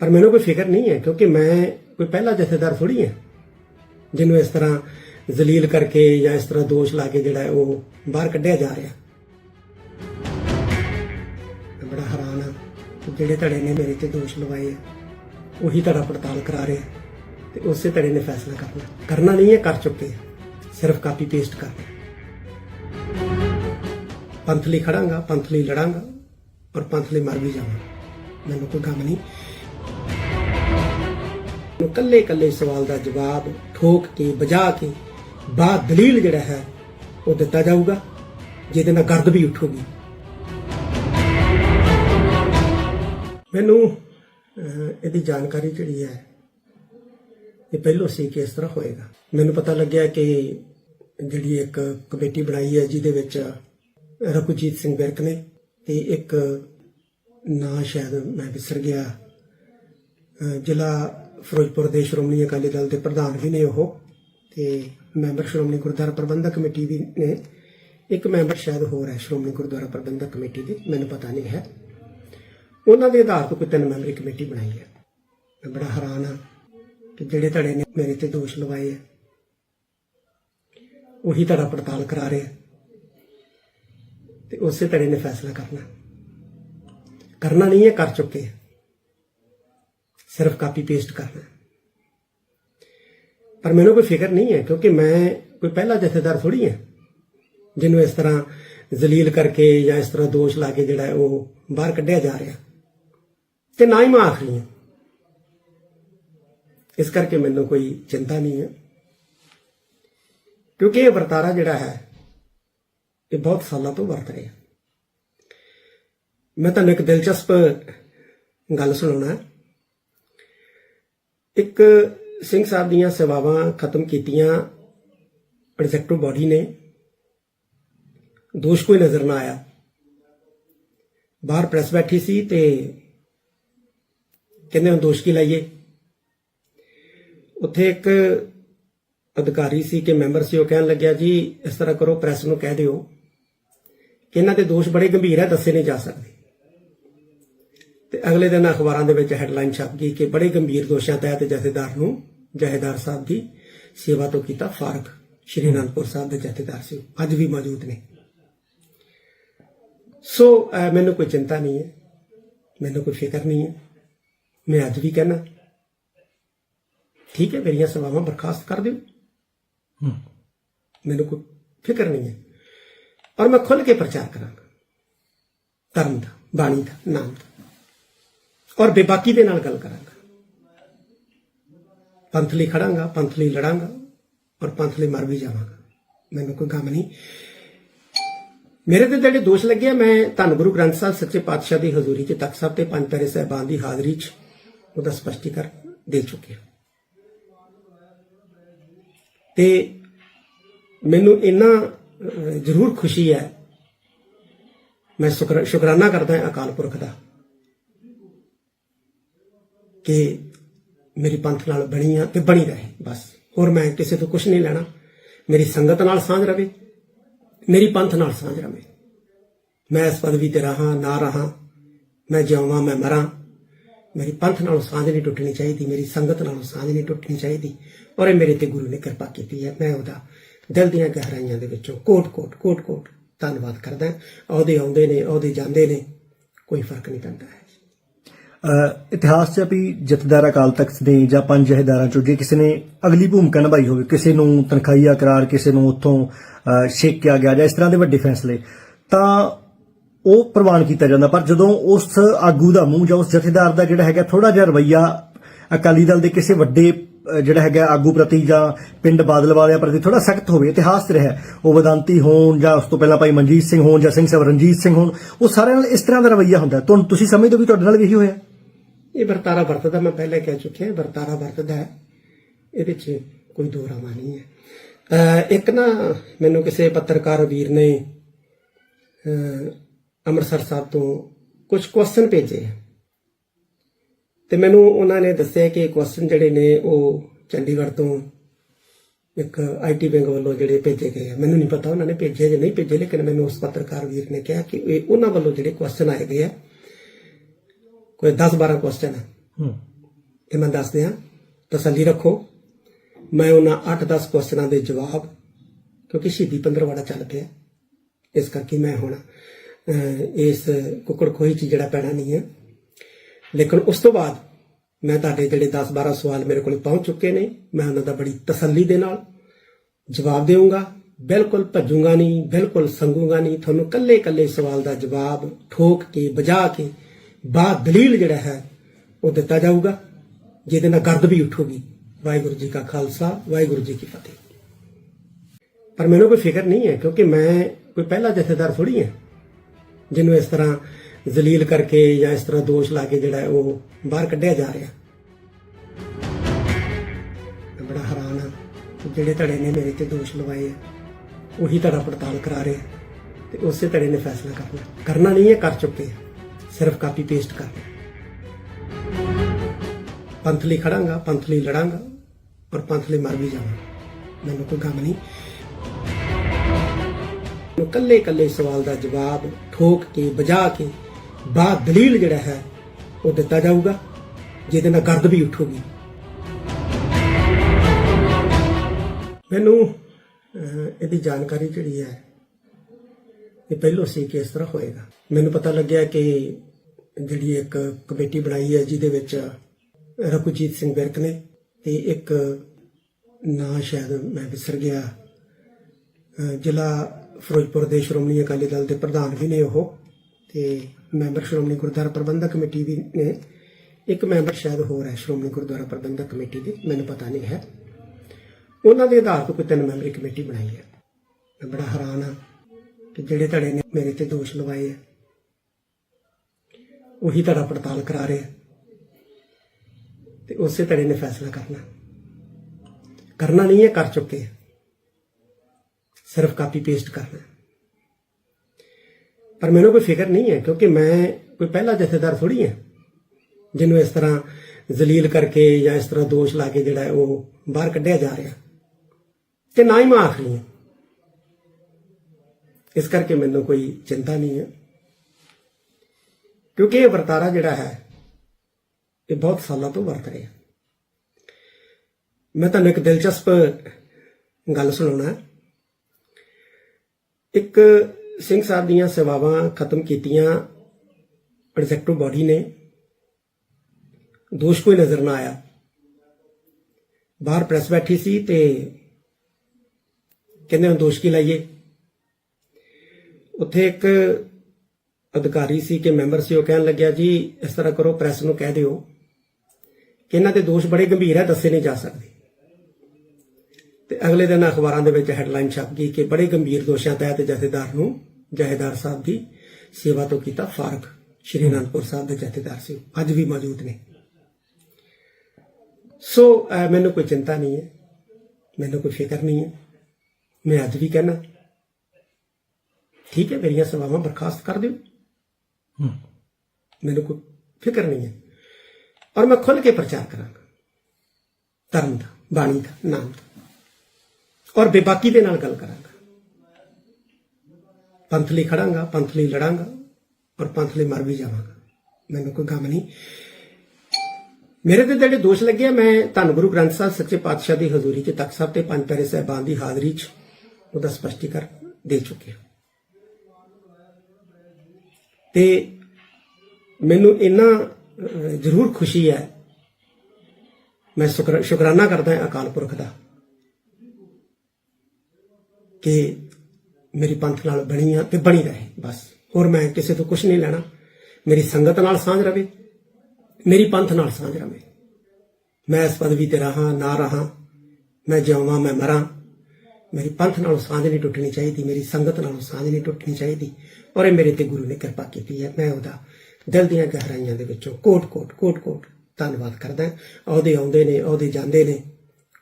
ਪਰ ਮੈਨੂੰ ਕੋਈ ਫਿਕਰ ਨਹੀਂ ਹੈ, ਕਿਉਂਕਿ ਮੈਂ ਕੋਈ ਪਹਿਲਾ ਜਥੇਦਾਰ ਥੋੜੀ ਹਾਂ। ਜਿਹਨੂੰ ਇਸ ਤਰ੍ਹਾਂ ਜ਼ਲੀਲ ਕਰਕੇ ਜਾਂ ਇਸ ਤਰ੍ਹਾਂ ਦੋਸ਼ ਲਾ ਕੇ ਜਿਹੜਾ ਉਹ ਬਾਹਰ ਕੱਢਿਆ ਜਾ ਰਿਹਾ। ਮੈਂ ਬੜਾ ਹੈਰਾਨ ਹਾਂ ਕਿ ਜਿਹੜੇ ਧੜੇ ਨੇ ਮੇਰੇ ਤੇ ਦੋਸ਼ ਲਵਾਏ ਆ, ਉਹੀ ਧੜਾ ਪੜਤਾਲ ਕਰਾ ਰਿਹਾ ਤੇ ਉਸੇ ਧੜੇ ਨੇ ਫੈਸਲਾ ਕਰਨਾ। ਕਰਨਾ ਨਹੀਂ ਹੈ, ਕਰ ਚੁੱਕੇ ਸਿਰਫ ਕਾਪੀ ਪੇਸਟ ਕਰਨਾ ਪੰਥ ਲਈ ਖੜਾਂਗਾ, ਪੰਥ ਲਈ ਲੜਾਂਗਾ ਪਰ ਪੰਥ ਲਈ ਮਰ ਵੀ ਜਾਵਾਂਗਾ। ਮੈਨੂੰ ਕੋਈ ਗਮ ਨਹੀਂ। ਕੱਲੇ ਕੱਲੇ ਸਵਾਲ ਦਾ ਜਵਾਬ ਠੋਕ ਕੇ ਬਜਾ ਕੇ ਬਾ ਦਲੀਲ ਜਿਹੜਾ ਹੈ, ਉਹ ਦਿੱਤਾ ਜਾਊਗਾ, ਜਿਹਦੇ ਨਾਲ ਗਰਦ ਵੀ ਉੱਠੂਗੀ। ਮੈਨੂੰ ਇਹਦੀ ਜਾਣਕਾਰੀ ਜਿਹੜੀ ਹੈ, ਇਹ ਪਹਿਲੋਂ ਸੀ ਕਿ ਇਸ ਤਰ੍ਹਾਂ ਹੋਏਗਾ। ਮੈਨੂੰ ਪਤਾ ਲੱਗਿਆ ਕਿ ਜਿਹੜੀ ਇੱਕ ਕਮੇਟੀ ਬਣਾਈ ਹੈ, ਜਿਹਦੇ ਵਿੱਚ ਰਘੁਜੀਤ ਸਿੰਘ ਬਿਰਕ ਨੇ, ਤੇ ਇੱਕ ਨਾਂ ਸ਼ਾਇਦ ਮੈਂ ਵਿਸਰ ਗਿਆ। ਜ਼ਿਲ੍ਹਾ ਫਿਰੋਜ਼ਪੁਰ ਦੇ ਸ਼੍ਰੋਮਣੀ ਅਕਾਲੀ ਦਲ ਦੇ ਪ੍ਰਧਾਨ ਵੀ ਨੇ ਉਹ ਤੇ ਮੈਂਬਰ ਸ਼੍ਰੋਮਣੀ ਗੁਰਦੁਆਰਾ ਪ੍ਰਬੰਧਕ ਕਮੇਟੀ ਵੀ ਨੇ। ਇੱਕ ਮੈਂਬਰ ਸ਼ਾਇਦ ਹੋਰ ਹੈ ਸ਼੍ਰੋਮਣੀ ਗੁਰਦੁਆਰਾ ਪ੍ਰਬੰਧਕ ਕਮੇਟੀ ਦੇ, ਮੈਨੂੰ ਪਤਾ ਨਹੀਂ ਹੈ। ਉਹਨਾਂ ਦੇ ਆਧਾਰ ਤੋਂ ਕੋਈ ਤਿੰਨ ਮੈਂਬਰੀ ਕਮੇਟੀ ਬਣਾਈ ਹੈ। ਮੈਂ ਬੜਾ ਹੈਰਾਨ ਹਾਂ ਕਿ ਜਿਹੜੇ ਧੜੇ ਨੇ ਮੇਰੇ ਤੇ ਦੋਸ਼ ਲਵਾਏ ਹੈ ਉਹੀ ਧੜਾ ਪੜਤਾਲ ਕਰਾ ਰਿਹਾ ਆ। ਤੇ ਉਸੇ ਧੜੇ ਨੇ ਫੈਸਲਾ ਕਰਨਾ। ਕਰਨਾ ਨਹੀਂ ਹੈ, ਕਰ ਚੁੱਕੇ ਸਿਰਫ ਕਾਪੀ ਪੇਸਟ ਕਰਨਾ ਪਰ ਮੈਨੂੰ ਕੋਈ ਫਿਕਰ ਨਹੀਂ ਹੈ, ਕਿਉਂਕਿ ਮੈਂ ਕੋਈ ਪਹਿਲਾ ਜਥੇਦਾਰ ਥੋੜੀ ਹਾਂ, ਜਿਹਨੂੰ ਇਸ ਤਰ੍ਹਾਂ ਜ਼ਲੀਲ ਕਰਕੇ ਜਾਂ ਇਸ ਤਰ੍ਹਾਂ ਦੋਸ਼ ਲਾ ਕੇ ਜਿਹੜਾ ਉਹ ਬਾਹਰ ਕੱਢਿਆ ਜਾ ਰਿਹਾ। ਤੇ ਨਾ ਹੀ ਮੈਂ ਆਖਰੀ ਹਾਂ। ਇਸ ਕਰਕੇ ਮੈਨੂੰ ਕੋਈ ਚਿੰਤਾ ਨਹੀਂ ਹੈ। ਕਿਉਂਕਿ ਇਹ ਵਰਤਾਰਾ ਜਿਹੜਾ ਹੈ, ਇਹ ਬਹੁਤ ਸਾਲਾਂ ਤੋਂ ਵਰਤ ਰਿਹਾ। ਮੈਂ ਤੁਹਾਨੂੰ ਇੱਕ ਦਿਲਚਸਪ ਗੱਲ ਸੁਣਾਉਣਾ ਹੈ। ਇੱਕ ਸਿੰਘ ਸਾਹਿਬ ਦੀਆਂ ਸੇਵਾਵਾਂ ਖਤਮ ਕੀਤੀਆਂ ਐਗਜ਼ੈਕਟਿਵ ਬਾਡੀ ਨੇ। ਦੋਸ਼ ਕੋਈ ਨਜ਼ਰ ਨਾ ਆਇਆ। ਬਾਹਰ ਪ੍ਰੈਸ ਬੈਠੀ ਸੀ ਤੇ ਕਹਿੰਦੇ ਹੁਣ ਦੋਸ਼ ਕੀ ਲਾਈਏ? ਉੱਥੇ ਇੱਕ ਅਧਿਕਾਰੀ ਸੀ ਕਿ ਮੈਂਬਰ ਸੀ, ਉਹ ਕਹਿਣ ਲੱਗਿਆ, ਜੀ, ਇਸ ਤਰ੍ਹਾਂ ਕਰੋ, ਪ੍ਰੈਸ ਨੂੰ ਕਹਿ ਦਿਓ ਕਿ ਇਹਨਾਂ ਦੇ ਦੋਸ਼ ਬੜੇ ਗੰਭੀਰ ਹੈ, ਦੱਸੇ ਨਹੀਂ ਜਾ ਸਕਦੇ। ਤੇ ਅਗਲੇ ਦਿਨ ਅਖਬਾਰਾਂ ਦੇ ਵਿੱਚ ਹੈਡਲਾਈਨ ਛਪ ਗਈ ਕਿ ਬੜੇ ਗੰਭੀਰ ਦੋਸ਼ਾਂ ਤਹਿਤ ਜਥੇਦਾਰ ਨੂੰ ਜਥੇਦਾਰ ਸਾਹਿਬ ਦੀ ਸੇਵਾ ਤੋਂ ਕੀਤਾ ਫਾਰਗ। ਸ਼੍ਰੀ ਅਨੰਦਪੁਰ ਸਾਹਿਬ ਦੇ ਜਥੇਦਾਰ ਸੀ ਅੱਜ ਵੀ ਮੌਜੂਦ ਨੇ। ਸੋ ਮੈਨੂੰ ਕੋਈ ਚਿੰਤਾ ਨਹੀਂ ਹੈ। ਮੈਨੂੰ ਕੋਈ ਫਿਕਰ ਨਹੀਂ ਹੈ। ਮੈਂ ਅੱਜ ਵੀ ਕਹਿਣਾ ਠੀਕ ਹੈ ਮੇਰੀਆਂ ਸੇਵਾਵਾਂ ਬਰਖਾਸਤ ਕਰ ਦਿਓ। ਮੈਨੂੰ ਕੋਈ ਫਿਕਰ ਨਹੀਂ ਹੈ। ਔਰ ਮੈਂ ਖੁੱਲ ਕੇ ਪ੍ਰਚਾਰ ਕਰਾਂਗਾ। ਧਰਮ ਦਾ ਬਾਣੀ ਦਾ ਨਾਮ ਦਾ। ਔਰ ਬੇਬਾਕੀ ਦੇ ਨਾਲ ਗੱਲ ਕਰਾਂਗਾ। ਪੰਥ ਲਈ ਖੜਾਂਗਾ ਪੰਥ ਲਈ ਲੜਾਂਗਾ ਔਰ ਪੰਥ ਲਈ ਮਰ ਵੀ ਜਾਵਾਂਗਾ। ਮੈਨੂੰ ਕੋਈ ਗਮ ਨਹੀਂ। ਮੇਰੇ ਤੇ ਜਿਹੜੇ ਦੋਸ਼ ਲੱਗੇ ਆ, ਮੈਂ ਧੰਨ ਗੁਰੂ ਗ੍ਰੰਥ ਸਾਹਿਬ, ਸੱਚੇ ਪਾਤਸ਼ਾਹ ਦੀ ਹਜ਼ੂਰੀ 'ਚ ਤਖਤ ਸਾਹਿਬ ਤੇ ਪੰਜ ਪਿਆਰੇ ਸਾਹਿਬਾਨ ਦੀ ਹਾਜ਼ਰੀ 'ਚ ਉਹਦਾ ਸਪਸ਼ਟੀਕਰਨ ਦੇ ਚੁੱਕਿਆ ਤੇ ਮੈਨੂੰ ਇੰਨਾ ਜ਼ਰੂਰ ਖੁਸ਼ੀ ਹੈ। ਮੈਂ ਸ਼ੁਕਰ, ਸ਼ੁਕਰਾਨਾ ਕਰਦਾ ਹਾਂ ਅਕਾਲ ਪੁਰਖ ਦਾ। ਕਿ ਮੇਰੀ ਪੰਥ ਨਾਲ ਬਣੀ ਆ ਤੇ ਬਣੀ ਰਹੇ, ਬਸ। ਹੋਰ ਮੈਂ ਕਿਸੇ ਤੋਂ ਕੁਝ ਨਹੀਂ ਲੈਣਾ। ਮੇਰੀ ਸੰਗਤ ਨਾਲ ਸਾਂਝ ਰਵੇ, ਮੇਰੀ ਪੰਥ ਨਾਲ ਸਾਂਝ ਰਵੇ। ਮੈਂ ਇਸ ਪਦਵੀ ਤੇ ਰਹਾ, ਨਾ ਰਹਾ, ਮੈਂ ਜਿਉਵਾਂ ਮੈਂ ਮਰਾਂ। ਮੇਰੀ ਪੰਥ ਨਾਲੋਂ ਸਾਂਝ ਨਹੀਂ ਟੁੱਟਣੀ ਚਾਹੀਦੀ, ਮੇਰੀ ਸੰਗਤ ਨਾਲੋਂ ਸਾਂਝ ਨਹੀਂ ਟੁੱਟਣੀ ਚਾਹੀਦੀ। ਔਰ ਇਹ ਮੇਰੇ ਤੇ ਗੁਰੂ ਨੇ ਕਿਰਪਾ ਕੀਤੀ ਹੈ। ਮੈਂ ਉਹਦਾ ਦਿਲ ਦੀਆਂ ਗਹਿਰਾਈਆਂ ਦੇ ਵਿੱਚੋਂ ਕੋਟ ਕੋਟ ਕੋਟ ਕੋਟ ਧੰਨਵਾਦ ਕਰਦਾ। ਉਹਦੇ ਆਉਂਦੇ ਨੇ ਉਹਦੇ ਜਾਂਦੇ ਨੇ। ਕੋਈ ਫ਼ਰਕ ਨਹੀਂ ਪੈਂਦਾ ਹੈ। ਇਤਿਹਾਸ 'ਚ ਵੀ ਜਥੇਦਾਰ ਅਕਾਲ ਤਖਤ ਨੇ ਜਾਂ ਪੰਜ ਜਥੇਦਾਰਾਂ 'ਚੋਂ ਜੇ ਕਿਸੇ ਨੇ ਅਗਲੀ ਭੂਮਿਕਾ ਨਿਭਾਈ ਹੋਵੇ, ਕਿਸੇ ਨੂੰ ਤਨਖਾਹੀਆ ਕਰਾਰ, ਕਿਸੇ ਨੂੰ ਉੱਥੋਂ ਛੇਕਿਆ ਗਿਆ ਜਾਂ ਇਸ ਤਰ੍ਹਾਂ ਦੇ ਵੱਡੇ ਫੈਸਲੇ, ਤਾਂ ਉਹ ਪ੍ਰਵਾਨ ਕੀਤਾ ਜਾਂਦਾ। ਪਰ ਜਦੋਂ ਉਸ ਆਗੂ ਦਾ ਮੂੰਹ ਜਾਂ ਉਸ ਜਥੇਦਾਰ ਦਾ ਜਿਹੜਾ ਹੈਗਾ ਥੋੜਾ ਜਿਹਾ ਰਵਈਆ ਅਕਾਲੀ ਦਲ ਦੇ ਕਿਸੇ ਵੱਡੇ ਜਿਹੜਾ ਹੈਗਾ ਆਗੂ ਪ੍ਰਤੀ ਜਾਂ ਪਿੰਡ ਬਾਦਲ ਵਾਲਿਆਂ ਪ੍ਰਤੀ ਥੋੜਾ ਸਖਤ ਹੋਵੇ, ਇਤਿਹਾਸ ਰਿਹਾ ਉਹ ਵਿਦਾਂਤੀ ਹੋਣ ਜਾਂ ਉਸ ਤੋਂ ਪਹਿਲਾਂ ਭਾਈ ਮਨਜੀਤ ਸਿੰਘ ਹੋਣ ਜਾਂ ਸਿੰਘ ਸਾਹਿਬ ਰਣਜੀਤ ਸਿੰਘ ਹੋਣ, ਉਹ ਸਾਰਿਆਂ ਨਾਲ ਇਸ ਤਰ੍ਹਾਂ ਦਾ ਰਵਈਆ ਹੁੰਦਾ। ਤੁਹਾਨੂੰ ਤੁਸੀਂ ਸਮਝਦੇ ਹੋ ਵੀ ਤੁਹਾਡੇ ਨਾਲ ਵੀ ਇਹੀ ਹੋਇਆ? ਇਹ ਵਰਤਾਰਾ ਵਰਤਦਾ, ਮੈਂ ਪਹਿਲੇ ਕਹਿ ਚੁੱਕਿਆ ਵਰਤਾਰਾ ਵਰਤਦਾ ਹੈ। ਇਹਦੇ 'ਚ ਕੋਈ ਦੋ ਰਾਵਾਂ ਨਹੀਂ ਹੈ। ਇੱਕ ਨਾ, ਮੈਨੂੰ ਕਿਸੇ ਪੱਤਰਕਾਰ ਵੀਰ ਨੇ ਅੰਮ੍ਰਿਤਸਰ ਸਾਹਿਬ ਤੋਂ ਕੁਝ ਕੁਐਸਚਨ ਭੇਜੇ ਤੇ ਮੈਨੂੰ ਉਹਨਾਂ ਨੇ ਦੱਸਿਆ ਕਿ ਕੁਐਸਚਨ ਜਿਹੜੇ ਨੇ, ਉਹ ਚੰਡੀਗੜ੍ਹ ਤੋਂ ਇੱਕ ਆਈਟੀ ਬੈਂਕ ਵੱਲੋਂ ਜਿਹੜੇ ਭੇਜੇ ਗਏ ਆ। ਮੈਨੂੰ ਨਹੀਂ ਪਤਾ ਉਹਨਾਂ ਨੇ ਭੇਜੇ ਜਾਂ ਨਹੀਂ ਭੇਜੇ, ਲੇਕਿਨ ਮੈਨੂੰ ਉਸ ਪੱਤਰਕਾਰ ਵੀਰ ਨੇ ਕਿਹਾ ਕਿ ਇਹ ਉਹਨਾਂ ਵੱਲੋਂ ਜਿਹੜੇ ਕੁਐਸਚਨ ਆਏ ਗਏ ਆ ਕੋਈ 10 12 ਕੁਐਸਚਨ ਹੈ ਹੂੰ। ਇਹ ਮੈਂ ਦੱਸ ਦਿਆਂ ਤਸੱਲੀ ਰੱਖੋ। ਮੈਂ ਉਹਨਾਂ 8-10 ਕੁਐਸਚਨਾਂ ਦੇ ਜਵਾਬ ਕਿਉਂਕਿ ਸ਼ਹੀਦੀ ਪੰਦਰਵਾੜਾ ਚੱਲ ਪਿਆ। ਇਸ ਕਰਕੇ ਮੈਂ ਹੁਣ ਇਸ ਕੁੱਕੜ ਖੋਈ 'ਚ ਜਿਹੜਾ ਪੈਣਾ ਨਹੀਂ ਹੈ। ਲੇਕਿਨ ਉਸ ਤੋਂ ਬਾਅਦ ਮੈਂ ਤੁਹਾਡੇ ਜਿਹੜੇ 10-12 ਸਵਾਲ ਮੇਰੇ ਕੋਲ ਪਹੁੰਚ ਚੁੱਕੇ ਨੇ ਮੈਂ ਉਹਨਾਂ ਦਾ ਬੜੀ ਤਸੱਲੀ ਦੇ ਨਾਲ ਜਵਾਬ ਦੇਵਾਂਗਾ ਬਿਲਕੁਲ ਭੱਜੂਗਾ ਨਹੀਂ ਬਿਲਕੁਲ ਸੰਗੂਗਾ ਨਹੀਂ। ਤੁਹਾਨੂੰ ਕੱਲੇ ਕੱਲੇ ਸਵਾਲ ਦਾ ਜਵਾਬ ਠੋਕ ਕੇ ਬਜਾ ਕੇ ਬਾ ਦਲੀਲ ਜਿਹੜਾ ਹੈ, ਉਹ ਦਿੱਤਾ ਜਾਊਗਾ। ਜਿਹਦੇ ਨਾਲ ਗਰਦ ਵੀ ਉੱਠੂਗੀ। ਵਾਹਿਗੁਰੂ ਜੀ ਕਾ ਖਾਲਸਾ, ਵਾਹਿਗੁਰੂ ਜੀ ਕੀ ਫਤਿਹ। ਪਰ ਮੈਨੂੰ ਕੋਈ ਫਿਕਰ ਨਹੀਂ ਹੈ, ਕਿਉਂਕਿ ਮੈਂ ਕੋਈ ਪਹਿਲਾ ਜਥੇਦਾਰ ਥੋੜੀ ਹਾਂ। ਜਿਹਨੂੰ ਇਸ ਤਰ੍ਹਾਂ ਜ਼ਲੀਲ ਕਰਕੇ ਜਾਂ ਇਸ ਤਰ੍ਹਾਂ ਦੋਸ਼ ਲਾ ਕੇ ਜਿਹੜਾ ਉਹ ਬਾਹਰ ਕੱਢਿਆ ਜਾ ਰਿਹਾ। ਮੈਂ ਬੜਾ ਹੈਰਾਨ ਹਾਂ ਜਿਹੜੇ ਧੜੇ ਨੇ ਮੇਰੇ ਤੇ ਦੋਸ਼ ਲਵਾਏ ਆ, ਉਹੀ ਧੜਾ ਪੜਤਾਲ ਕਰਾ ਰਿਹਾ ਆ। ਤੇ ਉਸੇ ਧੜੇ ਨੇ ਫੈਸਲਾ ਕਰਨਾ। ਕਰਨਾ ਨਹੀਂ ਹੈ, ਕਰ ਚੁੱਕੇ ਆ। ਸਿਰਫ ਕਾਪੀ ਪੇਸਟ ਕਰਨਾ ਪੰਥ ਲਈ ਖੜਾਂਗਾ ਪੰਥ ਲਈ ਲੜਾਂਗਾ, ਪਰ ਪੰਥ ਲਈ ਮਰ ਵੀ ਜਾਵਾਂਗਾ ਮੈਨੂੰ ਕੋਈ ਗਮ ਨਹੀਂ। ਨੂੰ ਕੱਲੇ ਕੱਲੇ ਸਵਾਲ ਦਾ ਜਵਾਬ ਠੋਕ ਕੇ ਬਜਾ ਕੇ ਬਾਅਦ ਦਲੀਲ ਜਿਹੜਾ ਹੈ, ਉਹ ਦਿੱਤਾ ਜਾਊਗਾ, ਜਿਹਦੇ ਨਾਲ ਗਰਦ ਵੀ ਉੱਠੂਗੀ। ਮੈਨੂੰ ਇਹਦੀ ਜਾਣਕਾਰੀ ਜਿਹੜੀ ਹੈ, ਇਹ ਪਹਿਲੋਂ ਸੀ ਕਿ ਇਸ ਤਰ੍ਹਾਂ ਹੋਏਗਾ। ਮੈਨੂੰ ਪਤਾ ਲੱਗਿਆ ਕਿ ਜਿਹੜੀ ਇੱਕ ਕਮੇਟੀ ਬਣਾਈ ਹੈ, ਜਿਹਦੇ ਵਿੱਚ ਰਘੁਜੀਤ ਸਿੰਘ ਵਿਰਕ ਨੇ ਤੇ ਇੱਕ ਨਾਂ ਸ਼ਾਇਦ ਮੈਂ ਵਿਸਰ ਗਿਆ। ਜ਼ਿਲ੍ਹਾ ਫਿਰੋਜ਼ਪੁਰ ਦੇ ਸ਼੍ਰੋਮਣੀ ਅਕਾਲੀ ਦਲ ਦੇ ਪ੍ਰਧਾਨ ਵੀ ਨੇ ਉਹ ਤੇ ਮੈਂਬਰ ਸ਼੍ਰੋਮਣੀ ਗੁਰਦੁਆਰਾ ਪ੍ਰਬੰਧਕ ਕਮੇਟੀ ਵੀ ਨੇ। ਇੱਕ ਮੈਂਬਰ ਸ਼ਾਇਦ ਹੋਰ ਹੈ ਸ਼੍ਰੋਮਣੀ ਗੁਰਦੁਆਰਾ ਪ੍ਰਬੰਧਕ ਕਮੇਟੀ ਦੀ, ਮੈਨੂੰ ਪਤਾ ਨਹੀਂ ਹੈ। ਉਹਨਾਂ ਦੇ ਆਧਾਰ ਤੋਂ ਕੋਈ ਤਿੰਨ ਮੈਂਬਰੀ ਕਮੇਟੀ ਬਣਾਈ ਹੈ। ਮੈਂ ਬੜਾ ਹੈਰਾਨ ਹਾਂ ਕਿ ਜਿਹੜੇ ਧੜੇ ਨੇ ਮੇਰੇ ਤੇ ਦੋਸ਼ ਲਵਾਏ ਆ ਉਹੀ ਧੜਾ ਪੜਤਾਲ ਕਰਾ ਰਿਹਾ ਤੇ ਉਸੇ ਧੜੇ ਨੇ ਫੈਸਲਾ ਕਰਨਾ। ਕਰਨਾ ਨਹੀਂ ਹੈ, ਕਰ ਚੁੱਕੇ ਸਿਰਫ ਕਾਪੀ ਪੇਸਟ ਕਰਨਾ। ਪਰ ਮੈਨੂੰ ਕੋਈ ਫਿਕਰ ਨਹੀਂ ਹੈ, ਕਿਉਂਕਿ ਮੈਂ ਕੋਈ ਪਹਿਲਾ ਜਥੇਦਾਰ ਥੋੜੀ ਹਾਂ, ਜਿਹਨੂੰ ਇਸ ਤਰ੍ਹਾਂ ਜ਼ਲੀਲ ਕਰਕੇ ਜਾਂ ਇਸ ਤਰ੍ਹਾਂ ਦੋਸ਼ ਲਾ ਕੇ ਜਿਹੜਾ ਉਹ ਬਾਹਰ ਕੱਢਿਆ ਜਾ ਰਿਹਾ। ਤੇ ਨਾ ਹੀ ਮੈਂ ਆਖਰੀ ਹਾਂ ਇਸ ਕਰਕੇ ਮੈਨੂੰ ਕੋਈ ਚਿੰਤਾ ਨਹੀਂ ਹੈ। ਕਿਉਂਕਿ ਇਹ ਵਰਤਾਰਾ ਜਿਹੜਾ ਹੈ, ਇਹ ਬਹੁਤ ਸਾਲਾਂ ਤੋਂ ਵਰਤ ਰਿਹਾ। ਮੈਂ ਤੁਹਾਨੂੰ ਇੱਕ ਦਿਲਚਸਪ ਗੱਲ ਸੁਣਾਉਣਾ। ਇੱਕ ਸਿੰਘ ਸਾਹਿਬ ਦੀਆਂ ਸੇਵਾਵਾਂ ਖਤਮ ਕੀਤੀਆਂ ਐਗਜ਼ੈਕਟਿਵ ਬਾਡੀ ਨੇ। ਦੋਸ਼ ਕੋਈ ਨਜ਼ਰ ਨਾ ਆਇਆ। ਬਾਹਰ ਪ੍ਰੈਸ ਬੈਠੀ ਸੀ ਤੇ ਕਹਿੰਦੇ ਹੁਣ ਦੋਸ਼ ਕੀ ਲਾਈਏ? ਉੱਥੇ ਇੱਕ ਅਧਿਕਾਰੀ ਸੀ ਕਿ ਮੈਂਬਰ ਸੀ ਉਹ ਕਹਿਣ ਲੱਗਿਆ ਜੀ ਇਸ ਤਰ੍ਹਾਂ ਕਰੋ ਪ੍ਰੈਸ ਨੂੰ ਕਹਿ ਦਿਓ ਕਿ ਇਹਨਾਂ ਦੇ ਦੋਸ਼ ਬੜੇ ਗੰਭੀਰ ਹੈ ਦੱਸੇ ਨਹੀਂ ਜਾ ਸਕਦੇ। ਤੇ ਅਗਲੇ ਦਿਨ ਅਖਬਾਰਾਂ ਦੇ ਵਿੱਚ ਹੈਡਲਾਈਨ ਛਪ ਗਈ ਕਿ ਬੜੇ ਗੰਭੀਰ ਦੋਸ਼ਾਂ ਤਹਿਤ ਜਥੇਦਾਰ ਨੂੰ ਜਥੇਦਾਰ ਸਾਹਿਬ ਦੀ ਸੇਵਾ ਤੋਂ ਕੀਤਾ ਫਾਰਗ ਸ਼੍ਰੀ ਅਨੰਦਪੁਰ ਸਾਹਿਬ ਦੇ ਜਥੇਦਾਰ ਸੀ ਉਹ, ਅੱਜ ਵੀ ਮੌਜੂਦ ਨੇ। ਸੋ ਅਹ, ਮੈਨੂੰ ਕੋਈ ਚਿੰਤਾ ਨਹੀਂ ਹੈ ਮੈਨੂੰ ਕੋਈ ਫਿਕਰ ਨਹੀਂ ਹੈ ਮੈਂ ਅੱਜ ਵੀ ਕਹਿਣਾ ਠੀਕ ਹੈ ਮੇਰੀਆਂ ਸੇਵਾਵਾਂ ਬਰਖਾਸਤ ਕਰ ਦਿਓ। ਮੈਨੂੰ ਕੋਈ ਫਿਕਰ ਨਹੀਂ ਹੈ। ਔਰ ਮੈਂ ਖੁੱਲ ਕੇ ਪ੍ਰਚਾਰ ਕਰਾਂਗਾ। ਧਰਮ ਦਾ, ਬਾਣੀ ਦਾ, ਨਾਮ ਦਾ। ਔਰ ਬੇਬਾਕੀ ਦੇ ਨਾਲ ਗੱਲ ਕਰਾਂਗਾ। ਪੰਥ ਲਈ ਖੜਾਂਗਾ, ਪੰਥ ਲਈ ਲੜਾਂਗਾ, ਔਰ ਪੰਥ ਲਈ ਮਰ ਵੀ ਜਾਵਾਂਗਾ। ਮੈਨੂੰ ਕੋਈ ਗਮ ਨਹੀਂ। ਮੇਰੇ ਤੇ ਜਿਹੜੇ ਦੋਸ਼ ਲੱਗੇ ਆ, ਮੈਂ ਧੰਨ ਗੁਰੂ ਗ੍ਰੰਥ ਸਾਹਿਬ, ਸੱਚੇ ਪਾਤਸ਼ਾਹ ਦੀ ਹਜ਼ੂਰੀ 'ਚ ਤਖਤ ਸਾਹਿਬ ਤੇ ਪੰਜ ਪਿਆਰੇ ਸਾਹਿਬਾਨ ਦੀ ਹਾਜ਼ਰੀ 'ਚ ਉਹਦਾ ਸਪਸ਼ਟੀਕਰਨ ਦੇ ਚੁੱਕਿਆ। ਤੇ ਮੈਨੂੰ ਇੰਨਾ ਜ਼ਰੂਰ ਖੁਸ਼ੀ ਹੈ। ਮੈਂ ਸ਼ੁਕਰ, ਸ਼ੁਕਰਾਨਾ ਕਰਦਾ ਹਾਂ ਅਕਾਲ ਪੁਰਖ ਦਾ ਕਿ ਮੇਰੀ ਪੰਥ ਨਾਲ ਬਣੀ ਆ ਤੇ ਬਣੀ ਰਹੇ, ਬਸ। ਹੋਰ ਮੈਂ ਕਿਸੇ ਤੋਂ ਕੁਝ ਨਹੀਂ ਲੈਣਾ। ਮੇਰੀ ਸੰਗਤ ਨਾਲ ਸਾਂਝ ਰਵੇ, ਮੇਰੀ ਪੰਥ ਨਾਲ ਸਾਂਝ ਰਵੇ। ਮੈਂ ਇਸ ਪਦਵੀ ਤੇ ਰਹਾ, ਨਾ ਰਹਾ, ਮੈਂ ਜਿਉਵਾਂ ਮੈਂ ਮਰਾਂ। ਮੇਰੀ ਪੰਥ ਨਾਲ ਸਾਂਝ ਨਹੀਂ ਟੁੱਟਣੀ ਚਾਹੀਦੀ, ਮੇਰੀ ਸੰਗਤ ਨਾਲ ਸਾਂਝ ਨਹੀਂ ਟੁੱਟਣੀ ਚਾਹੀਦੀ। ਔਰ ਇਹ ਮੇਰੇ ਤੇ ਗੁਰੂ ਨੇ ਕਿਰਪਾ ਕੀਤੀ ਹੈ। ਮੈਂ ਉਹਦਾ ਦਿਲ ਦੀਆਂ ਗਹਿਰਾਈਆਂ ਦੇ ਵਿੱਚੋਂ ਕੋਟ ਕੋਟ ਕੋਟ ਕੋਟ ਧੰਨਵਾਦ ਕਰਦਾ ਉਹਦੇ ਆਉਂਦੇ ਨੇ, ਉਹਦੇ ਜਾਂਦੇ ਨੇ,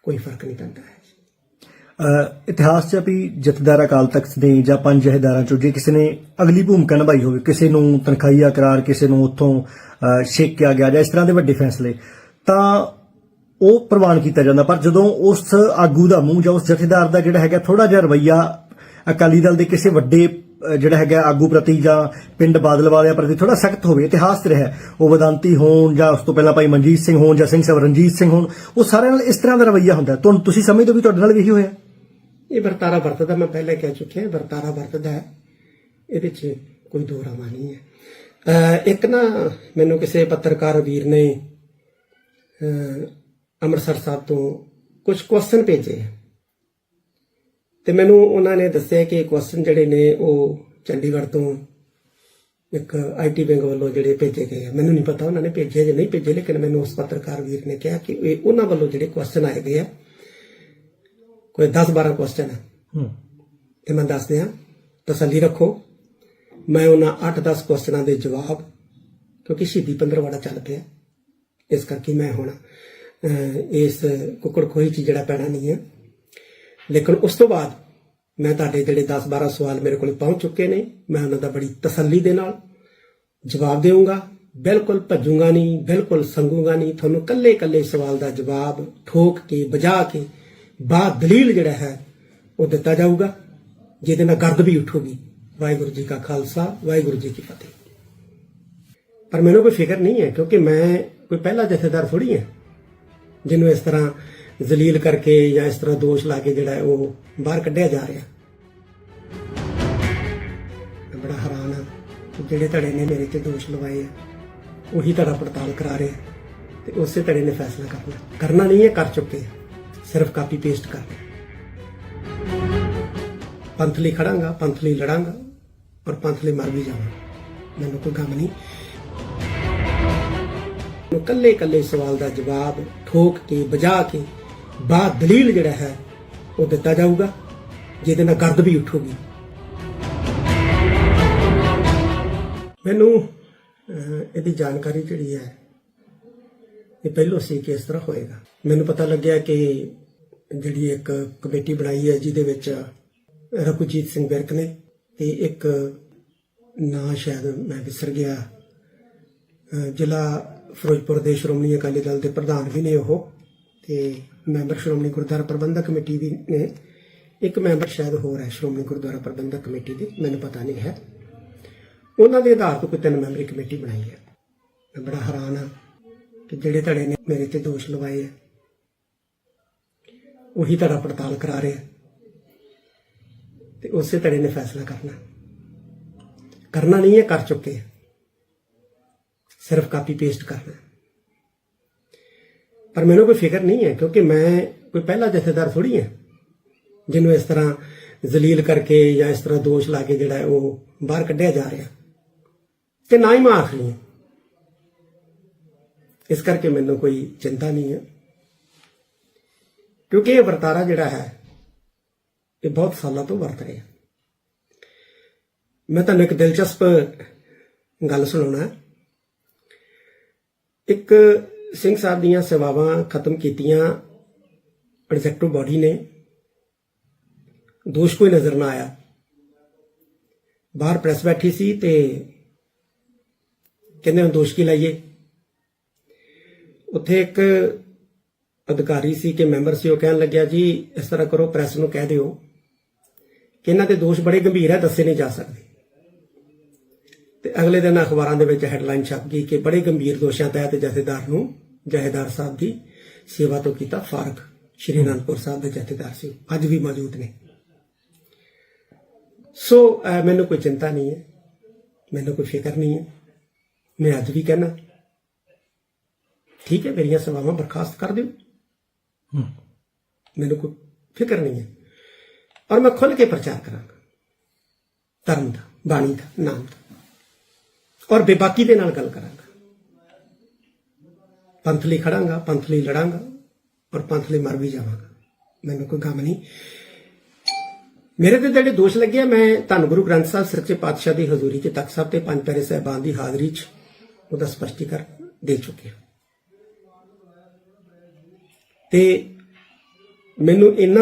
ਕੋਈ ਫ਼ਰਕ ਨਹੀਂ ਪੈਂਦਾ ਹੈ। ਇਤਿਹਾਸ 'ਚ ਵੀ ਜਥੇਦਾਰ ਅਕਾਲ ਤਖਤ ਨੇ ਜਾਂ ਪੰਜ ਜਥੇਦਾਰਾਂ 'ਚੋਂ ਜੇ ਕਿਸੇ ਨੇ ਅਗਲੀ ਭੂਮਿਕਾ ਨਿਭਾਈ ਹੋਵੇ, ਕਿਸੇ ਨੂੰ ਤਨਖਾਹੀਆ ਕਰਾਰ, ਕਿਸੇ ਨੂੰ ਉੱਥੋਂ ਛੇਕਿਆ ਗਿਆ ਜਾਂ ਇਸ ਤਰ੍ਹਾਂ ਦੇ ਵੱਡੇ ਫੈਸਲੇ, ਤਾਂ ਉਹ ਪ੍ਰਵਾਨ ਕੀਤਾ ਜਾਂਦਾ। ਪਰ ਜਦੋਂ ਉਸ ਆਗੂ ਦਾ ਮੂੰਹ ਜਾਂ ਉਸ ਜਥੇਦਾਰ ਦਾ ਜਿਹੜਾ ਹੈਗਾ ਥੋੜਾ ਜਿਹਾ ਰਵਈਆ ਅਕਾਲੀ ਦਲ ਦੇ ਕਿਸੇ ਵੱਡੇ ਜਿਹੜਾ ਹੈਗਾ ਆਗੂ ਪ੍ਰਤੀ ਜਾਂ ਪਿੰਡ ਬਾਦਲ ਵਾਲਿਆਂ ਪ੍ਰਤੀ ਥੋੜਾ ਸਖਤ ਹੋਵੇ ਇਤਿਹਾਸ 'ਚ ਰਿਹਾ ਉਹ ਵਦੰਤੀ ਹੋਣ ਜਾਂ ਉਸ ਤੋਂ ਪਹਿਲਾਂ ਭਾਈ ਮਨਜੀਤ ਸਿੰਘ ਹੋਣ ਜਾਂ ਸਿੰਘ ਸਾਹਿਬ ਰਣਜੀਤ ਸਿੰਘ ਹੋਣ, ਉਹ ਸਾਰਿਆਂ ਨਾਲ ਇਸ ਤਰ੍ਹਾਂ ਦਾ ਰਵੱਈਆ ਹੁੰਦਾ ਤੁਹਾਨੂੰ ਤੁਸੀਂ ਸਮਝਦੇ ਹੋ ਵੀ ਤੁਹਾਡੇ ਨਾਲ ਵੀ ਇਹੀ ਹੋਇਆ? ਇਹ ਵਰਤਾਰਾ ਵਰਤਦਾ, ਮੈਂ ਪਹਿਲੇ ਕਹਿ ਚੁੱਕਿਆ ਵਰਤਾਰਾ ਵਰਤਦਾ ਹੈ। ਇਹਦੇ 'ਚ ਕੋਈ ਦੋ ਰਾਮਾ ਨਹੀਂ ਹੈ। ਇੱਕ ਨਾ, ਮੈਨੂੰ ਕਿਸੇ ਪੱਤਰਕਾਰ ਵੀਰ ਨੇ ਅੰਮ੍ਰਿਤਸਰ ਸਾਹਿਬ ਤੋਂ ਕੁਝ ਕੁਐਸਚਨ ਭੇਜੇ ਤੇ ਮੈਨੂੰ ਉਹਨਾਂ ਨੇ ਦੱਸਿਆ ਕਿ ਕੁਐਸਚਨ ਜਿਹੜੇ ਨੇ ਉਹ ਚੰਡੀਗੜ੍ਹ ਤੋਂ ਇੱਕ ਆਈਟੀ ਵਿੰਗ ਵੱਲੋਂ ਜਿਹੜੇ ਭੇਜੇ ਗਏ ਆ। ਮੈਨੂੰ ਨਹੀਂ ਪਤਾ ਉਹਨਾਂ ਨੇ ਭੇਜੇ ਜਾਂ ਨਹੀਂ ਭੇਜੇ ਲੇਕਿਨ ਮੈਨੂੰ ਉਸ ਪੱਤਰਕਾਰ ਵੀਰ ਨੇ ਕਿਹਾ ਕਿ ਇਹ ਉਹਨਾਂ ਵੱਲੋਂ ਜਿਹੜੇ ਕੁਐਸਚਨ ਆਏ ਗਏ ਆ ਕੋਈ 10 12 ਕੁਐਸਚਨ ਹੈ ਹੂੰ। ਤੇ ਮੈਂ ਦੱਸ ਦਿਆਂ ਤਸੱਲੀ ਰੱਖੋ ਮੈਂ ਉਹਨਾਂ 8-10 ਕੁਐਸਚਨਾਂ ਦੇ ਜਵਾਬ ਕਿਉਂਕਿ ਸ਼ਹੀਦੀ ਪੰਦਰਵਾੜਾ ਚੱਲ ਪਿਆ ਇਸ ਕਰਕੇ ਮੈਂ ਹੁਣ ਇਸ ਕੁੱਕੜ ਖੋਈ ਚ ਜਿਹੜਾ ਪੈਣਾ ਨਹੀਂ ਹੈ। ਲੇਕਿਨ ਉਸ ਤੋਂ ਬਾਅਦ ਮੈਂ ਤੁਹਾਡੇ ਜਿਹੜੇ 10-12 ਸਵਾਲ ਮੇਰੇ ਕੋਲ ਪਹੁੰਚ ਚੁੱਕੇ ਨੇ, ਮੈਂ ਉਹਨਾਂ ਦਾ ਬੜੀ ਤਸੱਲੀ ਦੇ ਨਾਲ ਜਵਾਬ ਦੇਵਾਂਗਾ। ਬਿਲਕੁਲ ਭੱਜੂਗਾ ਨਹੀਂ, ਬਿਲਕੁਲ ਸੰਗੂਗਾ ਨਹੀਂ। ਤੁਹਾਨੂੰ ਕੱਲੇ ਕੱਲੇ ਸਵਾਲ ਦਾ ਜਵਾਬ ਠੋਕ ਕੇ ਬਜਾ ਕੇ, ਬਾ ਦਲੀਲ ਜਿਹੜਾ ਹੈ, ਉਹ ਦਿੱਤਾ ਜਾਊਗਾ, ਜਿਹਦੇ ਨਾਲ ਗਰਦ ਵੀ ਉੱਠੂਗੀ। ਵਾਹਿਗੁਰੂ ਜੀ ਕਾ ਖਾਲਸਾ, ਵਾਹਿਗੁਰੂ ਜੀ ਕੀ ਫਤਿਹ। ਪਰ ਮੈਨੂੰ ਕੋਈ ਫਿਕਰ ਨਹੀਂ ਹੈ, ਕਿਉਂਕਿ ਮੈਂ ਕੋਈ ਪਹਿਲਾ ਜਥੇਦਾਰ ਥੋੜੀ ਹਾਂ, ਜਿਹਨੂੰ ਇਸ ਤਰ੍ਹਾਂ ਜ਼ਲੀਲ ਕਰਕੇ ਜਾਂ ਇਸ ਤਰ੍ਹਾਂ ਦੋਸ਼ ਲਾ ਕੇ ਜਿਹੜਾ ਉਹ ਬਾਹਰ ਕੱਢਿਆ ਜਾ ਰਿਹਾ। ਮੈਂ ਬੜਾ ਹੈਰਾਨ ਹਾਂ ਜਿਹੜੇ ਧੜੇ ਨੇ ਮੇਰੇ ਤੇ ਦੋਸ਼ ਲਵਾਏ ਆ, ਉਹੀ ਧੜਾ ਪੜਤਾਲ ਕਰਾ ਰਹੇ ਤੇ ਉਸੇ ਧੜੇ ਨੇ ਫੈਸਲਾ ਕਰਨਾ ਕਰਨਾ ਨਹੀਂ ਹੈ, ਕਰ ਚੁੱਕੇ ਸਿਰਫ ਕਾਪੀ ਪੇਸਟ ਕਰਨਾ ਪੰਥ ਲਈ ਖੜਾਂਗਾ, ਪੰਥ ਲਈ ਲੜਾਂਗਾ ਔਰ ਪੰਥ ਲਈ ਮਰ ਵੀ ਜਾਵਾਂਗਾ। ਮੈਨੂੰ ਕੋਈ ਗਮ ਨਹੀਂ। ਨੂੰ ਕੱਲੇ ਕੱਲੇ ਸਵਾਲ ਦਾ ਜਵਾਬ ਠੋਕ ਕੇ ਬਜਾ ਕੇ ਬਾ ਦਲੀਲ ਜਿਹੜਾ ਹੈ, ਉਹ ਦਿੱਤਾ ਜਾਊਗਾ, ਜਿਹਦੇ ਨਾਲ ਗਰਦ ਵੀ ਉੱਠੂਗੀ। ਮੈਨੂੰ ਇਹਦੀ ਜਾਣਕਾਰੀ ਜਿਹੜੀ ਹੈ, ਇਹ ਪਹਿਲੋਂ ਸੀ ਕਿ ਇਸ ਤਰ੍ਹਾਂ ਹੋਏਗਾ। ਮੈਨੂੰ ਪਤਾ ਲੱਗਿਆ ਕਿ ਜਿਹੜੀ ਇੱਕ ਕਮੇਟੀ ਬਣਾਈ ਹੈ, ਜਿਹਦੇ ਵਿੱਚ ਰਘੁਜੀਤ ਸਿੰਘ ਵਿਰਕ ਨੇ, ਤੇ ਇੱਕ ਨਾਂ ਸ਼ਾਇਦ ਮੈਂ ਵਿਸਰ ਗਿਆ। ਜ਼ਿਲ੍ਹਾ ਫਿਰੋਜ਼ਪੁਰ ਦੇ ਸ਼੍ਰੋਮਣੀ ਅਕਾਲੀ ਦਲ ਦੇ ਪ੍ਰਧਾਨ ਵੀ ਨੇ ਉਹ। ਤੇ ਮੈਂਬਰ ਸ਼੍ਰੋਮਣੀ ਗੁਰਦੁਆਰਾ ਪ੍ਰਬੰਧਕ ਕਮੇਟੀ ਦੀ, ਨੇ ਇੱਕ ਮੈਂਬਰ ਸ਼ਾਇਦ ਹੋਰ ਹੈ ਸ਼੍ਰੋਮਣੀ ਗੁਰਦੁਆਰਾ ਪ੍ਰਬੰਧਕ ਕਮੇਟੀ ਦੀ, ਮੈਨੂੰ ਪਤਾ ਨਹੀਂ ਹੈ। ਉਹਨਾਂ ਦੇ ਆਧਾਰ ਤੋਂ ਕੋਈ ਤਿੰਨ ਮੈਂਬਰੀ ਕਮੇਟੀ ਬਣਾਈ ਹੈ। ਮੈਂ ਬੜਾ ਹੈਰਾਨ ਹਾਂ ਕਿ ਜਿਹੜੇ ਧੜੇ ਨੇ ਮੇਰੇ ਤੇ ਦੋਸ਼ ਲਵਾਏ ਆ। ਉਹੀ ਧੜਾ ਪੜਤਾਲ ਕਰਾ ਰਹੇ ਆ। ਤੇ ਉਸੇ ਧੜੇ ਨੇ ਫੈਸਲਾ ਕਰਨਾ। ਕਰਨਾ ਨਹੀਂ ਹੈ, ਕਰ ਚੁੱਕੇ ਸਿਰਫ ਕਾਪੀ ਪੇਸਟ ਕਰਨਾ। ਪਰ ਮੈਨੂੰ ਕੋਈ ਫਿਕਰ ਨਹੀਂ ਹੈ, ਕਿਉਂਕਿ ਮੈਂ ਕੋਈ ਪਹਿਲਾ ਜਥੇਦਾਰ ਥੋੜੀ ਹਾਂ। ਜਿਹਨੂੰ ਇਸ ਤਰ੍ਹਾਂ ਜ਼ਲੀਲ ਕਰਕੇ ਜਾਂ ਇਸ ਤਰ੍ਹਾਂ ਦੋਸ਼ ਲਾ ਕੇ ਜਿਹੜਾ ਉਹ ਬਾਹਰ ਕੱਢਿਆ ਜਾ ਰਿਹਾ। ਤੇ ਨਾ ਹੀ ਮੈਂ ਆਖਰੀ ਹਾਂ। ਇਸ ਕਰਕੇ ਮੈਨੂੰ ਕੋਈ ਚਿੰਤਾ ਨਹੀਂ ਹੈ। ਕਿਉਂਕਿ ਇਹ ਵਰਤਾਰਾ ਜਿਹੜਾ ਹੈ, ਇਹ ਬਹੁਤ ਸਾਲਾਂ ਤੋਂ ਵਰਤ ਰਿਹਾ। ਮੈਂ ਤੁਹਾਨੂੰ ਇੱਕ ਦਿਲਚਸਪ ਗੱਲ ਸੁਣਾਉਣਾ। ਇੱਕ ਸਿੰਘ ਸਾਹਿਬ ਦੀਆਂ ਸੇਵਾਵਾਂ ਖਤਮ ਕੀਤੀਆਂ। ਐਗਜ਼ੈਕਟਿਵ ਬਾਡੀ ਨੇ। ਦੋਸ਼ ਕੋਈ ਨਜ਼ਰ ਨਾ ਆਇਆ। ਬਾਹਰ ਪ੍ਰੈਸ ਬੈਠੀ ਸੀ ਤੇ ਕਹਿੰਦੇ ਹੁਣ ਦੋਸ਼ ਕੀ ਲਾਈਏ? ਉੱਥੇ ਇੱਕ ਅਧਿਕਾਰੀ ਸੀ ਕਿ ਮੈਂਬਰ ਸੀ, ਉਹ ਕਹਿਣ ਲੱਗਿਆ ਜੀ, ਇਸ ਤਰ੍ਹਾਂ ਕਰੋ ਪ੍ਰੈਸ ਨੂੰ ਕਹਿ ਦਿਓ ਕਿ ਇਹਨਾਂ ਦੇ ਦੋਸ਼ ਬੜੇ ਗੰਭੀਰ ਹੈ ਦੱਸੇ ਨਹੀਂ ਜਾ ਸਕਦੇ। ਤੇ ਅਗਲੇ ਦਿਨ ਅਖਬਾਰਾਂ ਦੇ ਵਿੱਚ ਹੈਡਲਾਈਨ ਛਪ ਗਈ ਕਿ ਬੜੇ ਗੰਭੀਰ ਦੋਸ਼ਾਂ ਤਹਿਤ ਜਥੇਦਾਰ ਨੂੰ ਜਥੇਦਾਰ ਸਾਹਿਬ ਦੀ ਸੇਵਾ ਤੋਂ ਕੀਤਾ ਫਾਰਗ ਸ਼੍ਰੀ ਅਨੰਦਪੁਰ ਸਾਹਿਬ ਦੇ ਜਥੇਦਾਰ ਸੀ ਅੱਜ ਵੀ ਮੌਜੂਦ ਨੇ। ਸੋ ਮੈਨੂੰ ਕੋਈ ਚਿੰਤਾ ਨਹੀਂ ਹੈ। ਮੈਨੂੰ ਕੋਈ ਫਿਕਰ ਨਹੀਂ ਹੈ। ਮੈਂ ਅੱਜ ਵੀ ਕਹਿਣਾ ਠੀਕ ਹੈ ਮੇਰੀਆਂ ਸੇਵਾਵਾਂ ਬਰਖਾਸਤ ਕਰ ਦਿਓ। ਮੈਨੂੰ ਕੋਈ ਫਿਕਰ ਨਹੀਂ ਹੈ। ਔਰ ਮੈਂ ਖੁੱਲ ਕੇ ਪ੍ਰਚਾਰ ਕਰਾਂਗਾ। ਧਰਮ ਦਾ ਬਾਣੀ ਦਾ ਨਾਮ ਦਾ। ਔਰ ਬੇਬਾਕੀ ਦੇ ਨਾਲ ਗੱਲ ਕਰਾਂਗਾ। ਪੰਥ ਲਈ ਖੜਾਂਗਾ, ਪੰਥ ਲਈ ਲੜਾਂਗਾ, ਔਰ ਪੰਥ ਲਈ ਮਰ ਵੀ ਜਾਵਾਂਗਾ। ਮੈਨੂੰ ਕੋਈ ਗਮ ਨਹੀਂ। ਮੇਰੇ ਤੇ ਜਿਹੜੇ ਦੋਸ਼ ਲੱਗੇ ਮੈਂ ਧੰਨ ਗੁਰੂ ਗ੍ਰੰਥ ਸਾਹਿਬ ਸੱਚੇ ਪਾਤਸ਼ਾਹ ਦੀ ਹਜ਼ੂਰੀ 'ਚ ਤਖਤ ਸਾਹਿਬ ਤੇ ਪੰਜ ਪਿਆਰੇ ਸਾਹਿਬਾਨ ਦੀ ਹਾਜ਼ਰੀ 'ਚ ਉਹਦਾ ਸਪਸ਼ਟੀਕਰਨ ਦੇ ਚੁੱਕਿਆ ਤੇ ਮੈਨੂੰ ਇੰਨਾ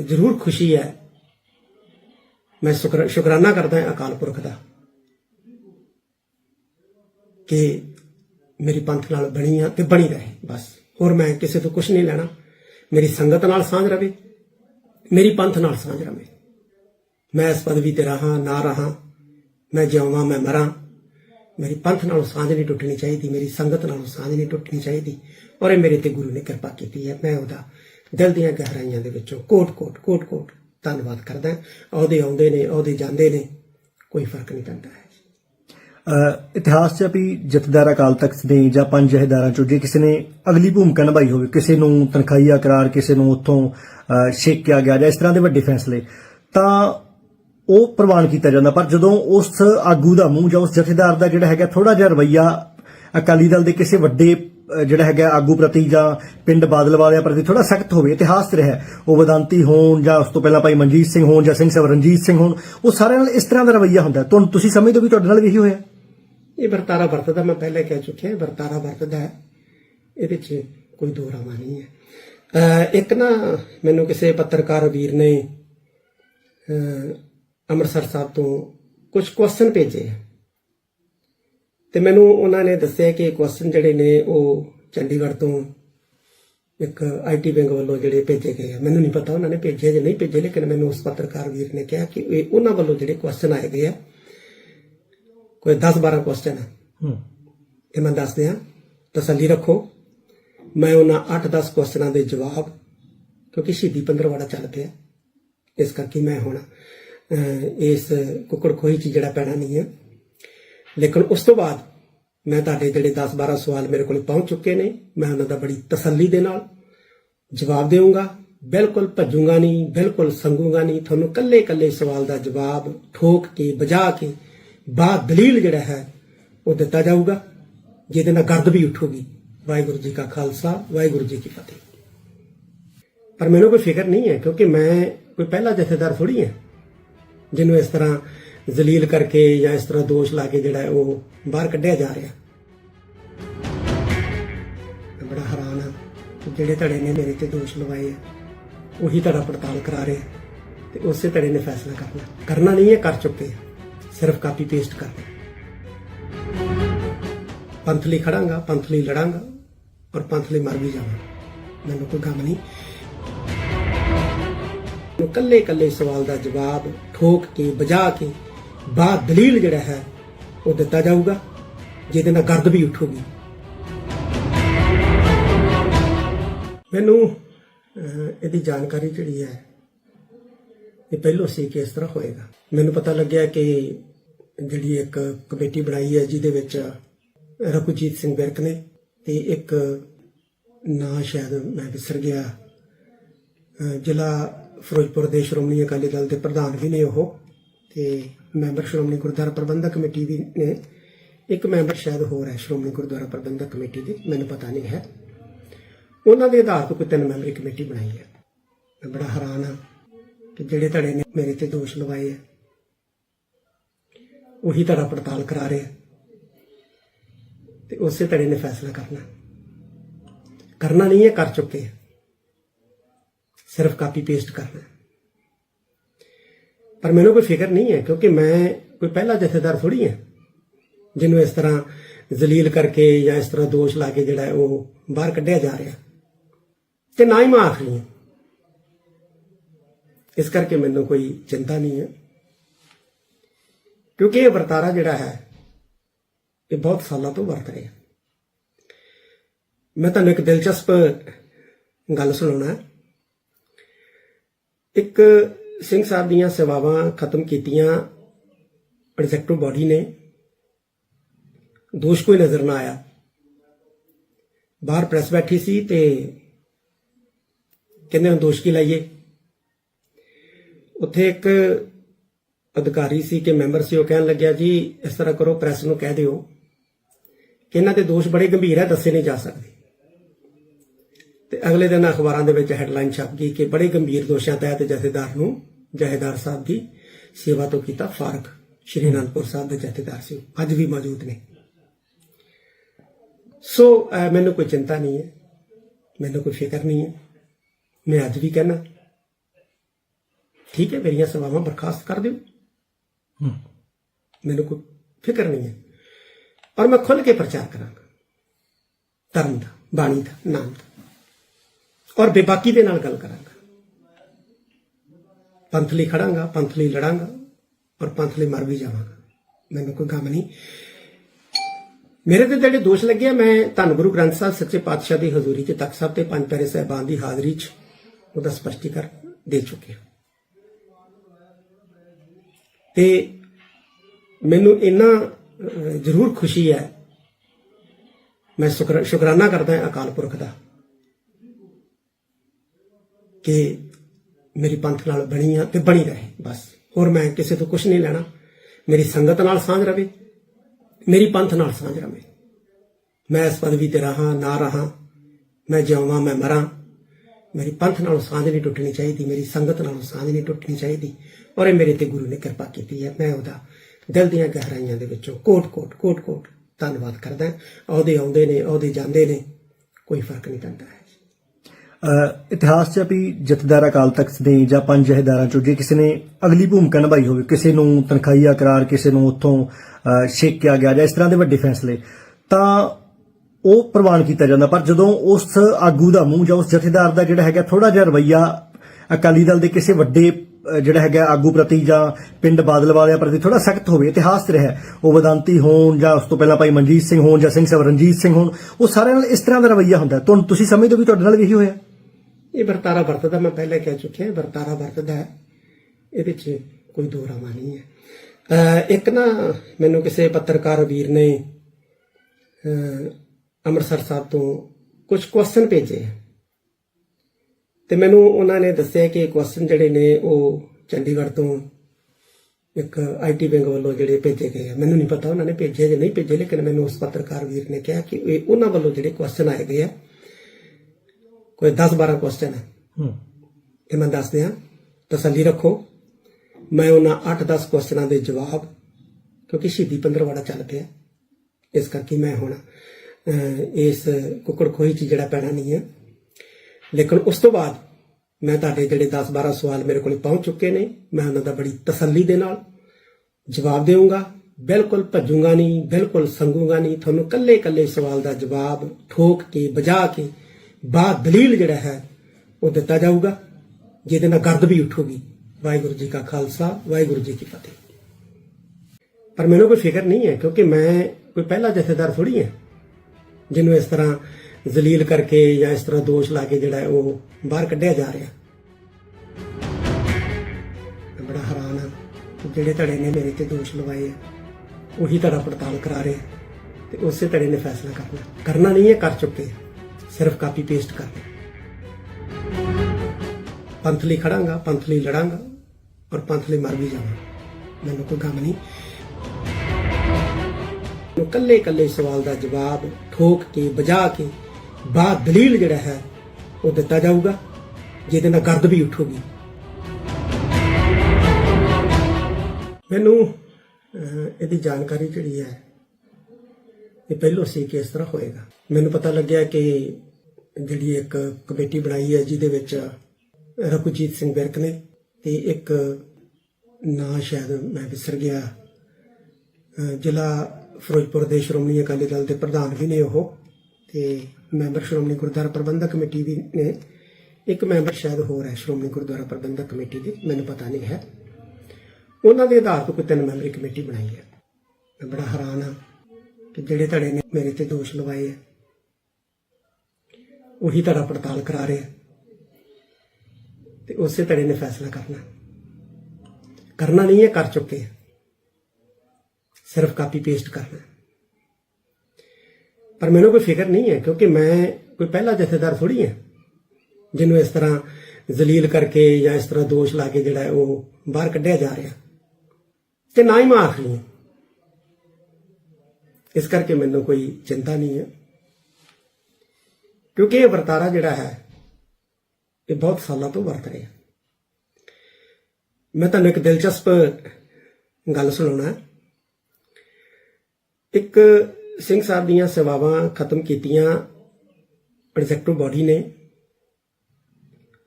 ਜ਼ਰੂਰ ਖੁਸ਼ੀ ਹੈ, ਮੈਂ ਸ਼ੁਕਰ, ਸ਼ੁਕਰਾਨਾ ਕਰਦਾ ਹਾਂ ਅਕਾਲ ਪੁਰਖ ਦਾ, ਕਿ ਮੇਰੀ ਪੰਥ ਨਾਲ ਬਣੀ ਆ ਤੇ ਬਣੀ ਰਹੇ, ਬਸ। ਹੋਰ ਮੈਂ ਕਿਸੇ ਤੋਂ ਕੁਝ ਨਹੀਂ ਲੈਣਾ। ਮੇਰੀ ਸੰਗਤ ਨਾਲ ਸਾਂਝ ਰਵੇ, ਮੇਰੀ ਪੰਥ ਨਾਲ ਸਾਂਝ ਰਵੇ। ਮੈਂ ਇਸ ਪਦਵੀ ਤੇ ਰਹਾ, ਨਾ ਰਹਾ, ਮੈਂ ਜਿਉਵਾਂ ਮੈਂ ਮਰਾਂ। ਮੇਰੀ ਪੰਥ ਨਾਲ ਸਾਂਝ ਨਹੀਂ ਟੁੱਟਣੀ ਚਾਹੀਦੀ, ਮੇਰੀ ਸੰਗਤ ਨਾਲ ਸਾਂਝ ਨਹੀਂ ਟੁੱਟਣੀ ਚਾਹੀਦੀ। ਔਰ ਇਹ ਮੇਰੇ ਤੇ ਗੁਰੂ ਨੇ ਕਿਰਪਾ ਕੀਤੀ ਹੈ। ਮੈਂ ਉਹਦਾ ਦਿਲ ਦੀਆਂ ਗਹਿਰਾਈਆਂ ਦੇ ਵਿੱਚੋਂ ਕੋਟ ਕੋਟ ਕੋਟ ਕੋਟ ਧੰਨਵਾਦ ਕਰਦਾ। ਹਾਂ। ਉਹਦੇ ਆਉਂਦੇ ਨੇ ਉਹਦੇ ਜਾਂਦੇ ਨੇ। ਕੋਈ ਫ਼ਰਕ ਨਹੀਂ ਪੈਂਦਾ ਹੈ। ਇਤਿਹਾਸ 'ਚ ਵੀ ਜਥੇਦਾਰ ਅਕਾਲ ਤਖਤ ਨੇ ਜਾਂ ਪੰਜ ਜਹੇਦਾਰਾਂ 'ਚੋਂ ਜੇ ਕਿਸੇ ਨੇ ਅਗਲੀ ਭੂਮਿਕਾ ਨਿਭਾਈ ਹੋਵੇ, ਕਿਸੇ ਨੂੰ ਤਨਖਾਹੀਆ ਕਰਾਰ ਕਿਸੇ ਨੂੰ ਉੱਥੋਂ ਛੇਕਿਆ ਗਿਆ ਜਾਂ ਇਸ ਤਰ੍ਹਾਂ ਦੇ ਵੱਡੇ ਫੈਸਲੇ, ਤਾਂ ਉਹ ਪ੍ਰਵਾਨ ਕੀਤਾ ਜਾਂਦਾ। ਪਰ ਜਦੋਂ ਉਸ ਆਗੂ ਦਾ ਮੂੰਹ ਜਾਂ ਉਸ ਜਥੇਦਾਰ ਦਾ ਜਿਹੜਾ ਹੈਗਾ ਥੋੜਾ ਜਿਹਾ ਰਵਈਆ ਅਕਾਲੀ ਦਲ ਦੇ ਕਿਸੇ ਵੱਡੇ ਜਿਹੜਾ ਹੈਗਾ ਆਗੂ ਪ੍ਰਤੀ ਜਾਂ ਪਿੰਡ ਬਾਦਲ ਵਾਲਿਆਂ ਪ੍ਰਤੀ ਥੋੜਾ ਸਖਤ ਹੋਵੇ, ਇਤਿਹਾਸ 'ਚ ਰਿਹਾ, ਉਹ ਵਦਾਂਤੀ ਹੋਣ ਜਾਂ ਉਸ ਤੋਂ ਪਹਿਲਾਂ ਭਾਈ ਮਨਜੀਤ ਸਿੰਘ ਹੋਣ ਜਾਂ ਸਿੰਘ ਸਾਹਿਬ ਰਣਜੀਤ ਸਿੰਘ ਹੋਣ, ਉਹ ਸਾਰਿਆਂ ਨਾਲ ਇਸ ਤਰ੍ਹਾਂ ਦਾ ਰਵਈਆ ਹੁੰਦਾ। ਤੁਹਾਨੂੰ ਤੁਸੀਂ ਸਮਝਦੇ ਹੋ ਵੀ ਤੁਹਾਡੇ ਨਾਲ ਵੀ ਇਹੀ ਹੋਇਆ? ਇਹ ਵਰਤਾਰਾ ਵਰਤਦਾ ਮੈਂ ਪਹਿਲੇ ਕਹਿ ਚੁੱਕਿਆ ਵਰਤਾਰਾ ਵਰਤਦਾ ਹੈ। ਇਹਦੇ 'ਚ ਕੋਈ ਦੋ ਰਾਵਾਂ ਨਹੀਂ ਹੈ। ਇੱਕ ਨਾ ਮੈਨੂੰ ਕਿਸੇ ਪੱਤਰਕਾਰ ਵੀਰ ਨੇ ਅੰਮ੍ਰਿਤਸਰ ਸਾਹਿਬ ਤੋਂ ਕੁਝ ਕੁਐਸਚਨ ਭੇਜੇ ਹੈ। ਤੇ ਮੈਨੂੰ ਉਹਨਾਂ ਨੇ ਦੱਸਿਆ ਕਿ ਇਹ ਕੁਐਸਚਨ ਜਿਹੜੇ ਨੇ ਉਹ ਚੰਡੀਗੜ੍ਹ ਤੋਂ ਇੱਕ ਆਈਟੀ ਵਿੰਗ ਵੱਲੋਂ ਜਿਹੜੇ ਭੇਜੇ ਗਏ ਆ। ਮੈਨੂੰ ਨਹੀਂ ਪਤਾ ਉਹਨਾਂ ਨੇ ਭੇਜੇ ਜਾਂ ਨਹੀਂ ਭੇਜੇ, ਲੇਕਿਨ ਮੈਨੂੰ ਉਸ ਪੱਤਰਕਾਰ ਵੀਰ ਨੇ ਕਿਹਾ ਕਿ ਇਹ ਉਹਨਾਂ ਵੱਲੋਂ ਜਿਹੜੇ ਕੁਐਸਚਨ ਆਏ ਗਏ ਆ ਕੋਈ 10-12 ਕੁਐਸਚਨ ਹੈ ਹੂੰ। ਇਹ ਮੈਂ ਦੱਸ ਦਿਆਂ ਤਸੱਲੀ ਰੱਖੋ। ਮੈਂ ਉਹਨਾਂ 8-10 ਕੁਐਸਚਨਾਂ ਦੇ ਜਵਾਬ ਕਿਉਂਕਿ ਸ਼ਹੀਦੀ ਪੰਦਰਵਾੜਾ ਚੱਲ ਪਿਆ ਇਸ ਕਰਕੇ ਮੈਂ ਹੁਣ ਇਸ ਕੁੱਕੜ ਖੋਈ ਚ ਜਿਹੜਾ ਪੈਣਾ ਨਹੀਂ ਹੈ ਲੇਕਿਨ ਉਸ ਤੋਂ ਬਾਅਦ ਮੈਂ ਤੁਹਾਡੇ ਜਿਹੜੇ 10-12 ਸਵਾਲ ਮੇਰੇ ਕੋਲ ਪਹੁੰਚ ਚੁੱਕੇ ਨੇ ਮੈਂ ਉਹਨਾਂ ਦਾ ਬੜੀ ਤਸੱਲੀ ਦੇ ਨਾਲ ਜਵਾਬ ਦੇਵਾਂਗਾ ਬਿਲਕੁਲ ਭੱਜੂਗਾ ਨਹੀਂ ਬਿਲਕੁਲ ਸੰਗੂਗਾ ਨਹੀਂ। ਤੁਹਾਨੂੰ ਕੱਲੇ ਕੱਲੇ ਸਵਾਲ ਦਾ ਜਵਾਬ ਠੋਕ ਕੇ ਬਜਾ ਕੇ ਬਾ ਦਲੀਲ ਜਿਹੜਾ ਹੈ, ਉਹ ਦਿੱਤਾ ਜਾਊਗਾ, ਜਿਹਦੇ ਨਾਲ ਗਰਦ ਵੀ ਉੱਠੂਗੀ। ਵਾਹਿਗੁਰੂ ਜੀ ਕਾ ਖਾਲਸਾ, ਵਾਹਿਗੁਰੂ ਜੀ ਕੀ ਫਤਿਹ। ਪਰ ਮੈਨੂੰ ਕੋਈ ਫਿਕਰ ਨਹੀਂ ਹੈ, ਕਿਉਂਕਿ ਮੈਂ ਕੋਈ ਪਹਿਲਾ ਜਥੇਦਾਰ ਥੋੜੀ ਹਾਂ, ਜਿਹਨੂੰ ਇਸ ਤਰ੍ਹਾਂ ਜ਼ਲੀਲ ਕਰਕੇ ਜਾਂ ਇਸ ਤਰ੍ਹਾਂ ਦੋਸ਼ ਲਾ ਕੇ ਜਿਹੜਾ ਉਹ ਬਾਹਰ ਕੱਢਿਆ ਜਾ ਰਿਹਾ। ਮੈਂ ਬੜਾ ਹੈਰਾਨ ਹਾਂ ਜਿਹੜੇ ਧੜੇ ਨੇ ਮੇਰੇ ਤੇ ਦੋਸ਼ ਲਵਾਏ ਆ, ਉਹੀ ਧੜਾ ਪੜਤਾਲ ਕਰਾ ਰਹੇ ਆ, ਤੇ ਉਸੇ ਧੜੇ ਨੇ ਫੈਸਲਾ ਕਰਨਾ। ਕਰਨਾ ਨਹੀਂ ਹੈ, ਕਰ ਚੁੱਕੇ ਆ। ਸਿਰਫ ਕਾਪੀ ਪੇਸਟ ਕਰਨਾ ਪੰਥ ਲਈ ਖੜਾਂਗਾ, ਪੰਥ ਲਈ ਲੜਾਂਗਾ, ਪਰ ਪੰਥ ਲਈ ਮਰ ਵੀ ਜਾਵਾਂਗਾ। ਮੈਨੂੰ ਕੋਈ ਗਮ ਨਹੀਂ। ਕੱਲੇ ਕੱਲੇ ਸਵਾਲ ਦਾ ਜਵਾਬ ਠੋਕ ਕੇ ਬਜਾ ਕੇ ਬਾ ਦਲੀਲ ਜਿਹੜਾ ਹੈ, ਉਹ ਦਿੱਤਾ ਜਾਊਗਾ, ਜਿਹਦੇ ਨਾਲ ਗਰਦ ਵੀ ਉੱਠੂਗੀ। ਮੈਨੂੰ ਇਹਦੀ ਜਾਣਕਾਰੀ ਜਿਹੜੀ ਹੈ, ਇਹ ਪਹਿਲੋਂ ਸੀ ਕਿ ਇਸ ਤਰ੍ਹਾਂ ਹੋਏਗਾ। ਮੈਨੂੰ ਪਤਾ ਲੱਗਿਆ ਕਿ ਜਿਹੜੀ ਇੱਕ ਕਮੇਟੀ ਬਣਾਈ ਹੈ, ਜਿਹਦੇ ਵਿੱਚ ਰਘੁਜੀਤ ਸਿੰਘ ਬਿਰਕ ਨੇ ਤੇ ਇੱਕ ਨਾਂ ਸ਼ਾਇਦ ਮੈਂ ਵਿਸਰ ਗਿਆ। ਜ਼ਿਲ੍ਹਾ ਫਿਰੋਜ਼ਪੁਰ ਦੇ ਸ਼੍ਰੋਮਣੀ ਅਕਾਲੀ ਦਲ ਦੇ ਪ੍ਰਧਾਨ ਵੀ ਨੇ ਉਹ ਤੇ ਮੈਂਬਰ ਸ਼੍ਰੋਮਣੀ ਗੁਰਦੁਆਰਾ ਪ੍ਰਬੰਧਕ ਕਮੇਟੀ ਵੀ ਨੇ। ਇੱਕ ਮੈਂਬਰ ਸ਼ਾਇਦ ਹੋਰ ਹੈ ਸ਼੍ਰੋਮਣੀ ਗੁਰਦੁਆਰਾ ਪ੍ਰਬੰਧਕ ਕਮੇਟੀ ਦੀ, ਮੈਨੂੰ ਪਤਾ ਨਹੀਂ ਹੈ। ਉਹਨਾਂ ਦੇ ਆਧਾਰ ਤੋਂ ਕੋਈ ਤਿੰਨ ਮੈਂਬਰੀ ਕਮੇਟੀ ਬਣਾਈ ਹੈ। ਮੈਂ ਬੜਾ ਹੈਰਾਨ ਹਾਂ ਕਿ ਜਿਹੜੇ ਧੜੇ ਨੇ ਮੇਰੇ ਤੇ ਦੋਸ਼ ਲਵਾਏ ਆ ਉਹੀ ਧੜਾ ਪੜਤਾਲ ਕਰਾ ਰਿਹਾ। ਆ ਤੇ ਉਸੇ ਧੜੇ ਨੇ ਫੈਸਲਾ ਕਰਨਾ। ਕਰਨਾ ਨਹੀਂ ਹੈ, ਕਰ ਚੁੱਕੇ ਸਿਰਫ ਕਾਪੀ ਪੇਸਟ ਕਰਨਾ। ਪਰ ਮੈਨੂੰ ਕੋਈ ਫਿਕਰ ਨਹੀਂ ਹੈ, ਕਿਉਂਕਿ ਮੈਂ ਕੋਈ ਪਹਿਲਾ ਜਥੇਦਾਰ ਥੋੜੀ ਹਾਂ, ਜਿਹਨੂੰ ਇਸ ਤਰ੍ਹਾਂ ਜ਼ਲੀਲ ਕਰਕੇ ਜਾਂ ਇਸ ਤਰ੍ਹਾਂ ਦੋਸ਼ ਲਾ ਕੇ ਜਿਹੜਾ ਉਹ ਬਾਹਰ ਕੱਢਿਆ ਜਾ ਰਿਹਾ। ਤੇ ਨਾ ਹੀ ਮੈਂ ਆਖਰੀ ਹਾਂ। ਇਸ ਕਰਕੇ ਮੈਨੂੰ ਕੋਈ ਚਿੰਤਾ ਨਹੀਂ ਹੈ। ਕਿਉਂਕਿ ਇਹ ਵਰਤਾਰਾ ਜਿਹੜਾ ਹੈ, ਇਹ ਬਹੁਤ ਸਾਲਾਂ ਤੋਂ ਵਰਤ ਰਿਹਾ। ਮੈਂ ਤੁਹਾਨੂੰ ਇੱਕ ਦਿਲਚਸਪ ਗੱਲ ਸੁਣਾਉਣਾ ਇੱਕ ਸਿੰਘ ਸਾਹਿਬ ਦੀਆਂ ਸੇਵਾਵਾਂ ਖਤਮ ਕੀਤੀਆਂ ਐਗਜ਼ੈਕਟਿਵ ਬਾਡੀ ਨੇ। ਦੋਸ਼ ਕੋਈ ਨਜ਼ਰ ਨਾ ਆਇਆ। ਬਾਹਰ ਪ੍ਰੈਸ ਬੈਠੀ ਸੀ ਤੇ ਕਹਿੰਦੇ ਹੁਣ ਦੋਸ਼ ਕੀ ਲਾਈਏ? ਉੱਥੇ ਇੱਕ ਅਧਿਕਾਰੀ ਸੀ ਕਿ ਮੈਂਬਰ ਸੀ ਉਹ ਕਹਿਣ ਲੱਗਿਆ ਜੀ ਇਸ ਤਰ੍ਹਾਂ ਕਰੋ ਪ੍ਰੈਸ ਨੂੰ ਕਹਿ ਦਿਓ ਕਿ ਇਹਨਾਂ ਦੇ ਦੋਸ਼ ਬੜੇ ਗੰਭੀਰ ਹੈ ਦੱਸੇ ਨਹੀਂ ਜਾ ਸਕਦੇ। ਤੇ ਅਗਲੇ ਦਿਨ ਅਖਬਾਰਾਂ ਦੇ ਵਿੱਚ ਹੈਡਲਾਈਨ ਛਪ ਗਈ ਕਿ ਬੜੇ ਗੰਭੀਰ ਦੋਸ਼ਾਂ ਤਹਿਤ ਜਥੇਦਾਰ ਨੂੰ ਜਥੇਦਾਰ ਸਾਹਿਬ ਦੀ ਸੇਵਾ ਤੋਂ ਕੀਤਾ ਫਾਰਕ। ਸ਼੍ਰੀ ਅਨੰਦਪੁਰ ਸਾਹਿਬ ਦੇ ਜਥੇਦਾਰ ਸੀ ਉਹ, ਅੱਜ ਵੀ ਮੌਜੂਦ ਨੇ। ਸੋ ਮੈਨੂੰ ਕੋਈ ਚਿੰਤਾ ਨਹੀਂ ਹੈ ਮੈਨੂੰ ਕੋਈ ਫਿਕਰ ਨਹੀਂ ਹੈ। ਮੈਂ ਅੱਜ ਵੀ ਕਹਿਣਾ ਠੀਕ ਹੈ ਮੇਰੀਆਂ ਸੇਵਾਵਾਂ ਬਰਖਾਸਤ ਕਰ ਦਿਓ। ਮੈਨੂੰ ਕੋਈ ਫਿਕਰ ਨਹੀਂ ਹੈ। ਔਰ ਮੈਂ ਖੁੱਲ ਕੇ ਪ੍ਰਚਾਰ ਕਰਾਂਗਾ। ਧਰਮ ਦਾ ਬਾਣੀ ਦਾ ਨਾਮ ਦਾ। ਔਰ ਬੇਬਾਕੀ ਦੇ ਨਾਲ ਗੱਲ ਕਰਾਂਗਾ। ਪੰਥ ਲਈ ਖੜਾਂਗਾ ਪੰਥ ਲਈ ਲੜਾਂਗਾ ਔਰ ਪੰਥ ਲਈ ਮਰ ਵੀ ਜਾਵਾਂਗਾ। ਮੈਨੂੰ ਕੋਈ ਗਮ ਨਹੀਂ। ਮੇਰੇ ਤੇ ਜਿਹੜੇ ਦੋਸ਼ ਲੱਗੇ ਆ, ਮੈਂ ਧੰਨ ਗੁਰੂ ਗ੍ਰੰਥ ਸਾਹਿਬ ਸੱਚੇ ਪਾਤਸ਼ਾਹ ਦੀ ਹਜ਼ੂਰੀ 'ਚ ਤਖਤ ਸਾਹਿਬ ਤੇ ਪੰਜ ਪਿਆਰੇ ਸਾਹਿਬਾਨ ਦੀ ਹਾਜ਼ਰੀ 'ਚ ਉਹਦਾ ਸਪਸ਼ਟੀਕਰਨ ਦੇ ਚੁੱਕਿਆ। ਤੇ ਮੈਨੂੰ ਇੰਨਾ ਜ਼ਰੂਰ ਖੁਸ਼ੀ ਹੈ। ਮੈਂ ਸ਼ੁਕਰ, ਸ਼ੁਕਰਾਨਾ ਕਰਦਾ ਹਾਂ ਅਕਾਲ ਪੁਰਖ ਦਾ ਕਿ ਮੇਰੀ ਪੰਥ ਨਾਲ ਬਣੀ ਆ ਤੇ ਬਣੀ ਰਹੇ। ਬਸ, ਹੋਰ ਮੈਂ ਕਿਸੇ ਤੋਂ ਕੁਝ ਨਹੀਂ ਲੈਣਾ। ਮੇਰੀ ਸੰਗਤ ਨਾਲ ਸਾਂਝ ਰਵੇ, ਮੇਰੀ ਪੰਥ ਨਾਲ ਸਾਂਝ ਰਵੇ। ਮੈਂ ਇਸ ਪਦਵੀ ਤੇ ਰਹਾ, ਨਾ ਰਹਾ। ਮੈਂ ਜਿਉਵਾਂ ਮੈਂ ਮਰਾਂ। ਮੇਰੀ ਪੰਥ ਨਾਲ ਸਾਂਝ ਨਹੀਂ ਟੁੱਟਣੀ ਚਾਹੀਦੀ, ਮੇਰੀ ਸੰਗਤ ਨਾਲ ਸਾਂਝ ਨਹੀਂ ਟੁੱਟਣੀ ਚਾਹੀਦੀ। ਔਰ ਇਹ ਮੇਰੇ ਤੇ ਗੁਰੂ ਨੇ ਕਿਰਪਾ ਕੀਤੀ ਹੈ। ਮੈਂ ਉਹਦਾ ਦਿਲ ਦੀਆਂ ਗਹਿਰਾਈਆਂ ਦੇ ਵਿੱਚੋਂ ਕੋਟ-ਕੋਟ ਕੋਟ-ਕੋਟ ਧੰਨਵਾਦ ਕਰਦਾ ਉਹਦੇ ਆਉਂਦੇ ਨੇ ਉਹਦੇ ਜਾਂਦੇ ਨੇ, ਕੋਈ ਫ਼ਰਕ ਨਹੀਂ ਪੈਂਦਾ। ਇਤਿਹਾਸ 'ਚ ਵੀ ਜਥੇਦਾਰ ਅਕਾਲ ਤਖਤ ਨੇ ਜਾਂ ਪੰਜ ਜਥੇਦਾਰਾਂ 'ਚੋਂ ਜੇ ਕਿਸੇ ਨੇ ਅਗਲੀ ਭੂਮਿਕਾ ਨਿਭਾਈ ਹੋਵੇ, ਕਿਸੇ ਨੂੰ ਤਨਖਾਹੀਆ ਕਰਾਰ, ਕਿਸੇ ਨੂੰ ਉੱਥੋਂ ਛੇਕਿਆ ਗਿਆ ਜਾਂ ਇਸ ਤਰ੍ਹਾਂ ਦੇ ਵੱਡੇ ਫੈਸਲੇ, ਤਾਂ ਉਹ ਪ੍ਰਵਾਨ ਕੀਤਾ ਜਾਂਦਾ। ਪਰ ਜਦੋਂ ਉਸ ਆਗੂ ਦਾ ਮੂੰਹ ਜਾਂ ਉਸ ਜਥੇਦਾਰ ਦਾ ਜਿਹੜਾ ਹੈਗਾ ਥੋੜਾ ਜਿਹਾ ਰਵਈਆ ਅਕਾਲੀ ਦਲ ਦੇ ਕਿਸੇ ਵੱਡੇ ਜਿਹੜਾ ਹੈਗਾ ਆਗੂ ਪ੍ਰਤੀ ਜਾਂ ਪਿੰਡ ਬਾਦਲ ਵਾਲਿਆਂ ਪ੍ਰਤੀ ਥੋੜਾ ਸਖਤ ਹੋਵੇ, ਇਤਿਹਾਸ 'ਚ ਰਿਹਾ, ਉਹ ਵਦਾਂਤੀ ਹੋਣ ਜਾਂ ਉਸ ਤੋਂ ਪਹਿਲਾਂ ਭਾਈ ਮਨਜੀਤ ਸਿੰਘ ਹੋਣ ਜਾਂ ਸਿੰਘ ਸਾਹਿਬ ਰਣਜੀਤ ਸਿੰਘ ਹੋਣ, ਉਹ ਸਾਰਿਆਂ ਨਾਲ ਇਸ ਤਰ੍ਹਾਂ ਦਾ ਰਵਈਆ ਹੁੰਦਾ। ਤੁਹਾਨੂੰ ਤੁਸੀਂ ਸਮਝਦੇ ਹੋ ਵੀ ਤੁਹਾਡੇ ਨਾਲ ਵੀ ਇਹੀ ਹੋਇਆ? ਇਹ ਵਰਤਾਰਾ ਵਰਤਦਾ, ਮੈਂ ਪਹਿਲੇ ਕਹਿ ਚੁੱਕਿਆ ਵਰਤਾਰਾ ਵਰਤਦਾ ਹੈ। ਇਹਦੇ 'ਚ ਕੋਈ ਦੋ ਰਾਮਾ ਨਹੀਂ ਹੈ। ਇੱਕ ਨਾ ਮੈਨੂੰ ਕਿਸੇ ਪੱਤਰਕਾਰ ਵੀਰ ਨੇ ਅੰਮ੍ਰਿਤਸਰ ਸਾਹਿਬ ਤੋਂ ਕੁਝ ਕੁਐਸਚਨ ਭੇਜੇ। ਤੇ ਮੈਨੂੰ ਉਹਨਾਂ ਨੇ ਦੱਸਿਆ ਕਿ ਕੁਐਸਚਨ ਜਿਹੜੇ ਨੇ ਉਹ ਚੰਡੀਗੜ੍ਹ ਤੋਂ ਇੱਕ ਆਈਟੀ ਵਿੰਗ ਵੱਲੋਂ ਜਿਹੜੇ ਭੇਜੇ ਗਏ ਆ। ਮੈਨੂੰ ਨਹੀਂ ਪਤਾ ਉਹਨਾਂ ਨੇ ਭੇਜੇ ਜਾਂ ਨਹੀਂ ਭੇਜੇ ਲੇਕਿਨ ਮੈਨੂੰ ਉਸ ਪੱਤਰਕਾਰ ਵੀਰ ਨੇ ਕਿਹਾ ਕਿ ਇਹ ਉਹਨਾਂ ਵੱਲੋਂ ਜਿਹੜੇ ਕੁਐਸਚਨ ਆਏ ਗਏ ਆ ਕੋਈ 10 12 ਕੁਐਸਚਨ ਹੈ ਹੂੰ। ਇਹ ਮੈਂ ਦੱਸ ਦਿਆਂ ਤਸੱਲੀ ਰੱਖੋ ਮੈਂ ਉਹਨਾਂ 8-10 ਕੁਐਸਚਨਾਂ ਦੇ ਜਵਾਬ ਕਿਉਂਕਿ ਸ਼ਹੀਦੀ ਪੰਦਰਵਾੜਾ ਚੱਲ ਪਿਆ ਇਸ ਕਰਕੇ ਮੈਂ ਹੁਣ ਇਸ ਕੁੱਕੜ ਖੋਈ ਚ ਜਿਹੜਾ ਪੈਣਾ ਨਹੀਂ ਹੈ। ਲੇਕਿਨ ਉਸ ਤੋਂ ਬਾਅਦ ਮੈਂ ਤੁਹਾਡੇ ਜਿਹੜੇ 10-12 ਸਵਾਲ ਮੇਰੇ ਕੋਲ ਪਹੁੰਚ ਚੁੱਕੇ ਨੇ, ਮੈਂ ਉਹਨਾਂ ਦਾ ਬੜੀ ਤਸੱਲੀ ਦੇ ਨਾਲ ਜਵਾਬ ਦੇਵਾਂਗਾ ਬਿਲਕੁਲ ਭੱਜੂਗਾ ਨਹੀਂ, ਬਿਲਕੁਲ ਸੰਗੂਗਾ ਨਹੀਂ, ਤੁਹਾਨੂੰ ਕੱਲੇ ਕੱਲੇ ਸਵਾਲ ਦਾ ਜਵਾਬ ਠੋਕ ਕੇ ਬਜਾ ਕੇ ਬਾ ਦਲੀਲ ਜਿਹੜਾ ਹੈ, ਉਹ ਦਿੱਤਾ ਜਾਊਗਾ, ਜਿਹਦੇ ਨਾਲ ਗਰਦ ਵੀ ਉੱਠੂਗੀ। ਵਾਹਿਗੁਰੂ ਜੀ ਕਾ ਖਾਲਸਾ, ਵਾਹਿਗੁਰੂ ਜੀ ਕੀ ਫਤਿਹ। ਪਰ ਮੈਨੂੰ ਕੋਈ ਫਿਕਰ ਨਹੀਂ ਹੈ, ਕਿਉਂਕਿ ਮੈਂ ਕੋਈ ਪਹਿਲਾ ਜਥੇਦਾਰ ਥੋੜੀ ਹਾਂ। ਜਿਹਨੂੰ ਇਸ ਤਰ੍ਹਾਂ ਜ਼ਲੀਲ ਕਰਕੇ ਜਾਂ ਇਸ ਤਰ੍ਹਾਂ ਦੋਸ਼ ਲਾ ਕੇ ਜਿਹੜਾ ਉਹ ਬਾਹਰ ਕੱਢਿਆ ਜਾ ਰਿਹਾ। ਮੈਂ ਬੜਾ ਹੈਰਾਨ ਹਾਂ ਜਿਹੜੇ ਧੜੇ ਨੇ ਮੇਰੇ ਤੇ ਦੋਸ਼ ਲਵਾਏ ਆ, ਉਹੀ ਧੜਾ ਪੜਤਾਲ ਕਰਾ ਰਹੇ ਤੇ ਉਸੇ ਧੜੇ ਨੇ ਫੈਸਲਾ ਕਰਨਾ। ਕਰਨਾ ਨਹੀਂ ਹੈ, ਕਰ ਚੁੱਕੇ ਸਿਰਫ ਕਾਪੀ ਪੇਸਟ ਕਰਨਾ ਪੰਥ ਲਈ ਖੜਾਂਗਾ, ਪੰਥ ਲਈ ਲੜਾਂਗਾ ਔਰ ਪੰਥ ਲਈ ਮਰ ਵੀ ਜਾਵਾਂਗਾ। ਮੈਨੂੰ ਕੋਈ ਗਮ ਨਹੀਂ। ਕੱਲੇ ਕੱਲੇ ਸਵਾਲ ਦਾ ਜਵਾਬ ਠੋਕ ਕੇ ਬਜਾ ਕੇ ਬਾਅਦ ਦਲੀਲ ਜਿਹੜਾ ਹੈ, ਉਹ ਦਿੱਤਾ ਜਾਊਗਾ, ਜਿਹਦੇ ਨਾਲ ਗਰਦ ਵੀ ਉੱਠੂਗੀ। ਮੈਨੂੰ ਇਹਦੀ ਜਾਣਕਾਰੀ ਜਿਹੜੀ ਹੈ, ਇਹ ਪਹਿਲੋਂ ਸੀ ਕਿ ਇਸ ਤਰ੍ਹਾਂ ਹੋਏਗਾ। ਮੈਨੂੰ ਪਤਾ ਲੱਗਿਆ ਕਿ ਜਿਹੜੀ ਇੱਕ ਕਮੇਟੀ ਬਣਾਈ ਹੈ, ਜਿਹਦੇ ਵਿੱਚ ਰਘੁਜੀਤ ਸਿੰਘ ਬਿਰਕ ਨੇ ਤੇ ਇੱਕ ਨਾਂ ਸ਼ਾਇਦ ਮੈਂ ਵਿਸਰ ਗਿਆ ਜ਼ਿਲ੍ਹਾ ਫਿਰੋਜ਼ਪੁਰ ਦੇ ਸ਼੍ਰੋਮਣੀ ਅਕਾਲੀ ਦਲ ਦੇ ਪ੍ਰਧਾਨ ਵੀ ਨੇ ਉਹ ਤੇ ਮੈਂਬਰ ਸ਼੍ਰੋਮਣੀ ਗੁਰਦੁਆਰਾ ਪ੍ਰਬੰਧਕ ਕਮੇਟੀ ਵੀ ਨੇ। ਇੱਕ ਮੈਂਬਰ ਸ਼ਾਇਦ ਹੋਰ ਹੈ ਸ਼੍ਰੋਮਣੀ ਗੁਰਦੁਆਰਾ ਪ੍ਰਬੰਧਕ ਕਮੇਟੀ ਦੀ, ਮੈਨੂੰ ਪਤਾ ਨਹੀਂ ਹੈ। ਉਹਨਾਂ ਦੇ ਆਧਾਰ ਤੋਂ ਕੋਈ ਤਿੰਨ ਮੈਂਬਰੀ ਕਮੇਟੀ ਬਣਾਈ ਹੈ। ਮੈਂ ਬੜਾ ਹੈਰਾਨ ਹਾਂ ਕਿ ਜਿਹੜੇ ਧੜੇ ਨੇ ਮੇਰੇ ਤੇ ਦੋਸ਼ ਲਵਾਏ ਹੈ। ਉਹੀ ਧੜਾ ਪੜਤਾਲ ਕਰਾ ਰਿਹਾ ਆ ਤੇ ਉਸੇ ਧੜੇ ਨੇ ਫੈਸਲਾ ਕਰਨਾ। ਕਰਨਾ ਨਹੀਂ ਹੈ, ਕਰ ਚੁੱਕੇ ਆ ਸਿਰਫ ਕਾਪੀ ਪੇਸਟ ਕਰਨਾ। ਪਰ ਮੈਨੂੰ ਕੋਈ ਫਿਕਰ ਨਹੀਂ ਹੈ, ਕਿਉਂਕਿ ਮੈਂ ਕੋਈ ਪਹਿਲਾ ਜਥੇਦਾਰ ਥੋੜੀ ਹਾਂ, ਜਿਹਨੂੰ ਇਸ ਤਰ੍ਹਾਂ ਜ਼ਲੀਲ ਕਰਕੇ ਜਾਂ ਇਸ ਤਰ੍ਹਾਂ ਦੋਸ਼ ਲਾ ਕੇ ਜਿਹੜਾ ਉਹ ਬਾਹਰ ਕੱਢਿਆ ਜਾ ਰਿਹਾ। ਤੇ ਨਾ ਹੀ ਮੈਂ ਆਖਰੀ ਹਾਂ। ਇਸ ਕਰਕੇ ਮੈਨੂੰ ਕੋਈ ਚਿੰਤਾ ਨਹੀਂ ਹੈ। ਕਿਉਂਕਿ ਇਹ ਵਰਤਾਰਾ ਜਿਹੜਾ ਹੈ, ਇਹ ਬਹੁਤ ਸਾਲਾਂ ਤੋਂ ਵਰਤ ਰਿਹਾ। ਮੈਂ ਤੁਹਾਨੂੰ ਇੱਕ ਦਿਲਚਸਪ ਗੱਲ ਸੁਣਾਉਣਾ। ਹੈ ਇੱਕ ਸਿੰਘ ਸਾਹਿਬ ਦੀਆਂ ਸੇਵਾਵਾਂ ਖਤਮ ਕੀਤੀਆਂ ਐਗਜ਼ੈਕਟਿਵ ਬਾਡੀ ਨੇ।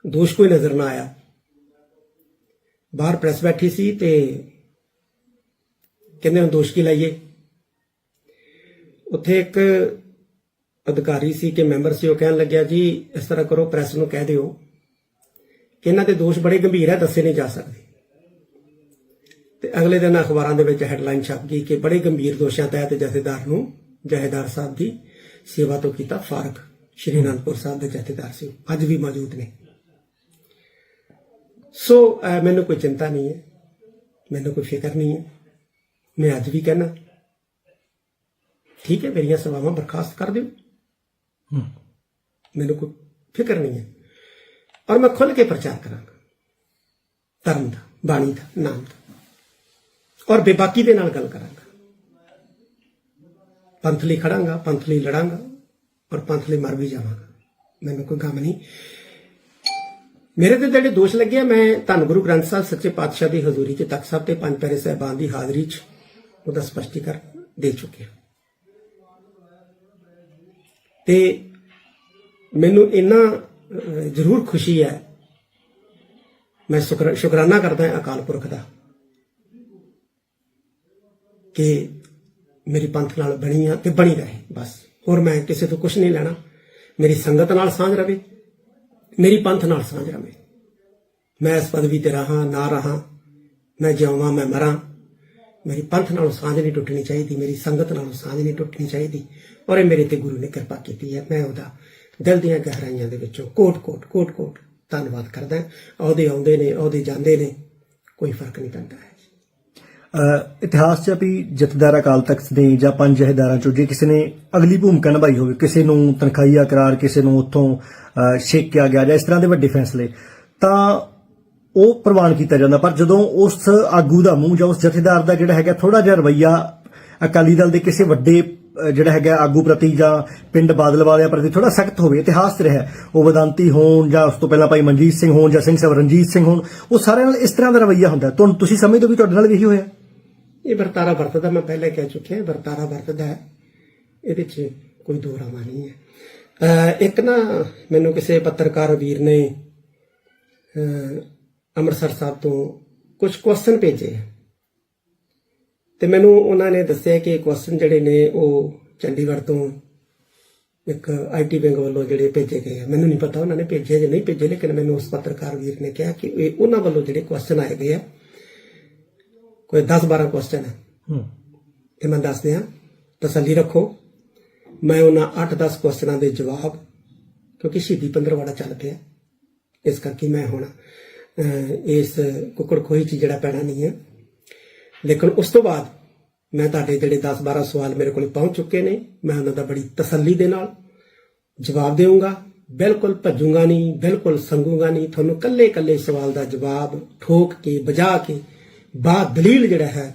ਦੋਸ਼ ਕੋਈ ਨਜ਼ਰ ਨਾ ਆਇਆ। ਬਾਹਰ ਪ੍ਰੈਸ ਬੈਠੀ ਸੀ ਤੇ ਕਹਿੰਦੇ ਹੁਣ ਦੋਸ਼ ਕੀ ਲਾਈਏ? ਉੱਥੇ ਇੱਕ ਅਧਿਕਾਰੀ ਸੀ ਕਿ ਮੈਂਬਰ ਸੀ, ਉਹ ਕਹਿਣ ਲੱਗਿਆ, ਜੀ, ਇਸ ਤਰ੍ਹਾਂ ਕਰੋ, ਪ੍ਰੈਸ ਨੂੰ ਕਹਿ ਦਿਓ ਕਿ ਇਹਨਾਂ ਦੇ ਦੋਸ਼ ਬੜੇ ਗੰਭੀਰ ਹੈ, ਦੱਸੇ ਨਹੀਂ ਜਾ ਸਕਦੇ। ਤੇ ਅਗਲੇ ਦਿਨ ਅਖਬਾਰਾਂ ਦੇ ਵਿੱਚ ਹੈਡਲਾਈਨ ਛਪ ਗਈ ਕਿ ਬੜੇ ਗੰਭੀਰ ਦੋਸ਼ਾਂ ਤਹਿਤ ਜਥੇਦਾਰ ਨੂੰ ਜਥੇਦਾਰ ਸਾਹਿਬ ਦੀ ਸੇਵਾ ਤੋਂ ਕੀਤਾ ਫਾਰਗ ਸ਼੍ਰੀ ਅਨੰਦਪੁਰ ਸਾਹਿਬ ਦੇ ਜਥੇਦਾਰ ਸੀ ਅੱਜ ਵੀ ਮੌਜੂਦ ਨੇ। ਸੋ ਮੈਨੂੰ ਕੋਈ ਚਿੰਤਾ ਨਹੀਂ ਹੈ। ਮੈਨੂੰ ਕੋਈ ਫਿਕਰ ਨਹੀਂ ਹੈ। ਮੈਂ ਅੱਜ ਵੀ ਕਹਿਣਾ ਠੀਕ ਹੈ ਮੇਰੀਆਂ ਸੇਵਾਵਾਂ ਬਰਖਾਸਤ ਕਰ ਦਿਓ। ਮੈਨੂੰ ਕੋਈ ਫਿਕਰ ਨਹੀਂ ਹੈ। ਔਰ ਮੈਂ ਖੁੱਲ ਕੇ ਪ੍ਰਚਾਰ ਕਰਾਂਗਾ। ਧਰਮ ਦਾ ਬਾਣੀ ਦਾ ਨਾਮ ਦਾ। ਔਰ ਬੇਬਾਕੀ ਦੇ ਨਾਲ ਗੱਲ ਕਰਾਂਗਾ। ਪੰਥ ਲਈ ਖੜਾਂਗਾ ਪੰਥ ਲਈ ਲੜਾਂਗਾ, ਔਰ ਪੰਥ ਲਈ ਮਰ ਵੀ ਜਾਵਾਂਗਾ। ਮੈਨੂੰ ਕੋਈ ਗਮ ਨਹੀਂ। ਮੇਰੇ ਤੇ ਜਿਹੜੇ ਦੋਸ਼ ਲੱਗੇ ਆ, ਮੈਂ ਧੰਨ ਗੁਰੂ ਗ੍ਰੰਥ ਸਾਹਿਬ, ਸੱਚੇ ਪਾਤਸ਼ਾਹ ਦੀ ਹਜ਼ੂਰੀ 'ਚ ਤਖਤ ਸਾਹਿਬ ਤੇ ਪੰਜ ਪੈਰੇ ਸਾਹਿਬਾਨ ਦੀ ਹਾਜ਼ਰੀ 'ਚ ਉਹਦਾ ਸਪਸ਼ਟੀਕਰਨ ਦੇ ਚੁੱਕਿਆ। ਹਾਂ ਤੇ ਮੈਨੂੰ ਇੰਨਾ ਜ਼ਰੂਰ ਖੁਸ਼ੀ ਹੈ। ਮੈਂ ਸ਼ੁਕਰ, ਸ਼ੁਕਰਾਨਾ ਕਰਦਾ ਹਾਂ ਅਕਾਲ ਪੁਰਖ ਦਾ। ਕਿ ਮੇਰੀ ਪੰਥ ਨਾਲ ਬਣੀ ਆ ਤੇ ਬਣੀ ਰਹੇ, ਬਸ। ਹੋਰ ਮੈਂ ਕਿਸੇ ਤੋਂ ਕੁਝ ਨਹੀਂ ਲੈਣਾ। ਮੇਰੀ ਸੰਗਤ ਨਾਲ ਸਾਂਝ ਰਵੇ, ਮੇਰੀ ਪੰਥ ਨਾਲ ਸਾਂਝ ਰਵੇ। ਮੈਂ ਇਸ ਪਦਵੀ ਤੇ ਰਹਾ, ਨਾ ਰਹਾ, ਮੈਂ ਜਿਉਵਾਂ ਮੈਂ ਮਰਾਂ। ਮੇਰੀ ਪੰਥ ਨਾਲੋਂ ਸਾਂਝ ਨਹੀਂ ਟੁੱਟਣੀ ਚਾਹੀਦੀ, ਮੇਰੀ ਸੰਗਤ ਨਾਲੋਂ ਸਾਂਝ ਨਹੀਂ ਟੁੱਟਣੀ ਚਾਹੀਦੀ। ਔਰ ਇਹ ਮੇਰੇ ਤੇ ਗੁਰੂ ਨੇ ਕਿਰਪਾ ਕੀਤੀ ਹੈ। ਮੈਂ ਉਹਦਾ ਦਿਲ ਦੀਆਂ ਗਹਿਰਾਈਆਂ ਦੇ ਵਿੱਚੋਂ ਕੋਟ ਕੋਟ ਕੋਟ ਕੋਟ ਧੰਨਵਾਦ ਕਰਦਾ। ਹਾਂ। ਉਹਦੇ ਆਉਂਦੇ ਨੇ ਉਹਦੇ ਜਾਂਦੇ ਨੇ, ਕੋਈ ਫ਼ਰਕ ਨਹੀਂ ਪੈਂਦਾ ਹੈ। ਇਤਿਹਾਸ 'ਚ ਵੀ ਜਥੇਦਾਰ ਅਕਾਲ ਤਖਤ ਨੇ ਜਾਂ ਪੰਜ ਜਹੇਦਾਰਾਂ 'ਚੋਂ ਜੇ ਕਿਸੇ ਨੇ ਅਗਲੀ ਭੂਮਿਕਾ ਨਿਭਾਈ ਹੋਵੇ, ਕਿਸੇ ਨੂੰ ਤਨਖਾਹੀਆ ਕਰਾਰ ਕਿਸੇ ਨੂੰ ਉੱਥੋਂ ਛੇਕਿਆ ਗਿਆ ਜਾਂ ਇਸ ਤਰ੍ਹਾਂ ਦੇ ਵੱਡੇ ਫੈਸਲੇ, ਤਾਂ ਉਹ ਪ੍ਰਵਾਨ ਕੀਤਾ ਜਾਂਦਾ। ਪਰ ਜਦੋਂ ਉਸ ਆਗੂ ਦਾ ਮੂੰਹ ਜਾਂ ਉਸ ਜਥੇਦਾਰ ਦਾ ਜਿਹੜਾ ਹੈਗਾ ਥੋੜਾ ਜਿਹਾ ਰਵਈਆ ਅਕਾਲੀ ਦਲ ਦੇ ਕਿਸੇ ਵੱਡੇ ਜਿਹੜਾ ਹੈਗਾ ਆਗੂ ਪ੍ਰਤੀ ਜਾਂ ਪਿੰਡ ਬਾਦਲ ਵਾਲਿਆਂ ਪ੍ਰਤੀ ਥੋੜਾ ਸਖਤ ਹੋਵੇ, ਇਤਿਹਾਸ 'ਚ ਰਿਹਾ ਉਹ ਵਦਾਂਤੀ ਹੋਣ ਜਾਂ ਉਸ ਤੋਂ ਪਹਿਲਾਂ ਭਾਈ ਮਨਜੀਤ ਸਿੰਘ ਹੋਣ ਜਾਂ ਸਿੰਘ ਸਾਹਿਬ ਰਣਜੀਤ ਸਿੰਘ ਹੋਣ, ਉਹ ਸਾਰਿਆਂ ਨਾਲ ਇਸ ਤਰ੍ਹਾਂ ਦਾ ਰਵਈਆ ਹੁੰਦਾ। ਤੁਹਾਨੂੰ ਤੁਸੀਂ ਸਮਝਦੇ ਹੋ ਵੀ ਤੁਹਾਡੇ ਨਾਲ ਵੀ ਇਹੀ ਹੋਇਆ? ਇਹ ਵਰਤਾਰਾ ਵਰਤਦਾ, ਮੈਂ ਪਹਿਲੇ ਕਹਿ ਚੁੱਕਿਆ ਵਰਤਾਰਾ ਵਰਤਦਾ ਹੈ। ਇਹਦੇ 'ਚ ਕੋਈ ਦੋ ਰਾਵਾਂ ਨਹੀਂ ਹੈ। ਅਹ ਇੱਕ ਨਾ, ਮੈਨੂੰ ਕਿਸੇ ਪੱਤਰਕਾਰ ਵੀਰ ਨੇ ਅੰਮ੍ਰਿਤਸਰ ਸਾਹਿਬ ਤੋਂ ਕੁਝ ਕੁਐਸਚਨ ਭੇਜੇ ਤੇ ਮੈਨੂੰ ਉਹਨਾਂ ਨੇ ਦੱਸਿਆ ਕਿ ਕੁਐਸਚਨ ਜਿਹੜੇ ਨੇ, ਉਹ ਚੰਡੀਗੜ੍ਹ ਤੋਂ ਇੱਕ ਆਈਟੀ ਬੈਂਕ ਵੱਲੋਂ ਜਿਹੜੇ ਭੇਜੇ ਗਏ ਆ ਮੈਨੂੰ ਨਹੀਂ ਪਤਾ ਉਹਨਾਂ ਨੇ ਭੇਜੇ ਜਾਂ ਨਹੀਂ ਭੇਜੇ, ਲੇਕਿਨ ਮੈਨੂੰ ਉਸ ਪੱਤਰਕਾਰ ਵੀਰ ਨੇ ਕਿਹਾ ਕਿ ਇਹ ਉਹਨਾਂ ਵੱਲੋਂ ਜਿਹੜੇ ਕੁਐਸਚਨ ਆਏ ਗਏ ਆ ਕੋਈ 10 12 ਕੁਐਸਚਨ ਹੈ। ਹੂੰ। ਤੇ ਮੈਂ ਦੱਸ ਦਿਆਂ ਤਸੱਲੀ ਰੱਖੋ। ਮੈਂ ਉਹਨਾਂ 8-10 ਕੁਐਸਚਨਾਂ ਦੇ ਜਵਾਬ ਕਿਉਂਕਿ ਸ਼ਹੀਦੀ ਪੰਦਰਵਾੜਾ ਚੱਲ ਪਿਆ। ਇਸ ਕਰਕੇ ਮੈਂ ਹੁਣ ਇਸ ਕੁੱਕੜ ਖੋਈ 'ਚ ਜਿਹੜਾ ਪੈਣਾ ਨਹੀਂ ਹੈ। ਲੇਕਿਨ ਉਸ ਤੋਂ ਬਾਅਦ ਮੈਂ ਤੁਹਾਡੇ ਜਿਹੜੇ 10-12 ਸਵਾਲ ਮੇਰੇ ਕੋਲ ਪਹੁੰਚ ਚੁੱਕੇ ਨੇ ਮੈਂ ਉਹਨਾਂ ਦਾ ਬੜੀ ਤਸੱਲੀ ਦੇ ਨਾਲ ਜਵਾਬ ਦੇਵਾਂਗਾ ਬਿਲਕੁਲ ਭੱਜੂਗਾ ਨਹੀਂ ਬਿਲਕੁਲ ਸੰਗੂਗਾ ਨਹੀਂ। ਤੁਹਾਨੂੰ ਕੱਲੇ ਕੱਲੇ ਸਵਾਲ ਦਾ ਜਵਾਬ ਠੋਕ ਕੇ ਬਜਾ ਕੇ ਬਾਅਦ ਦਲੀਲ ਜਿਹੜਾ ਹੈ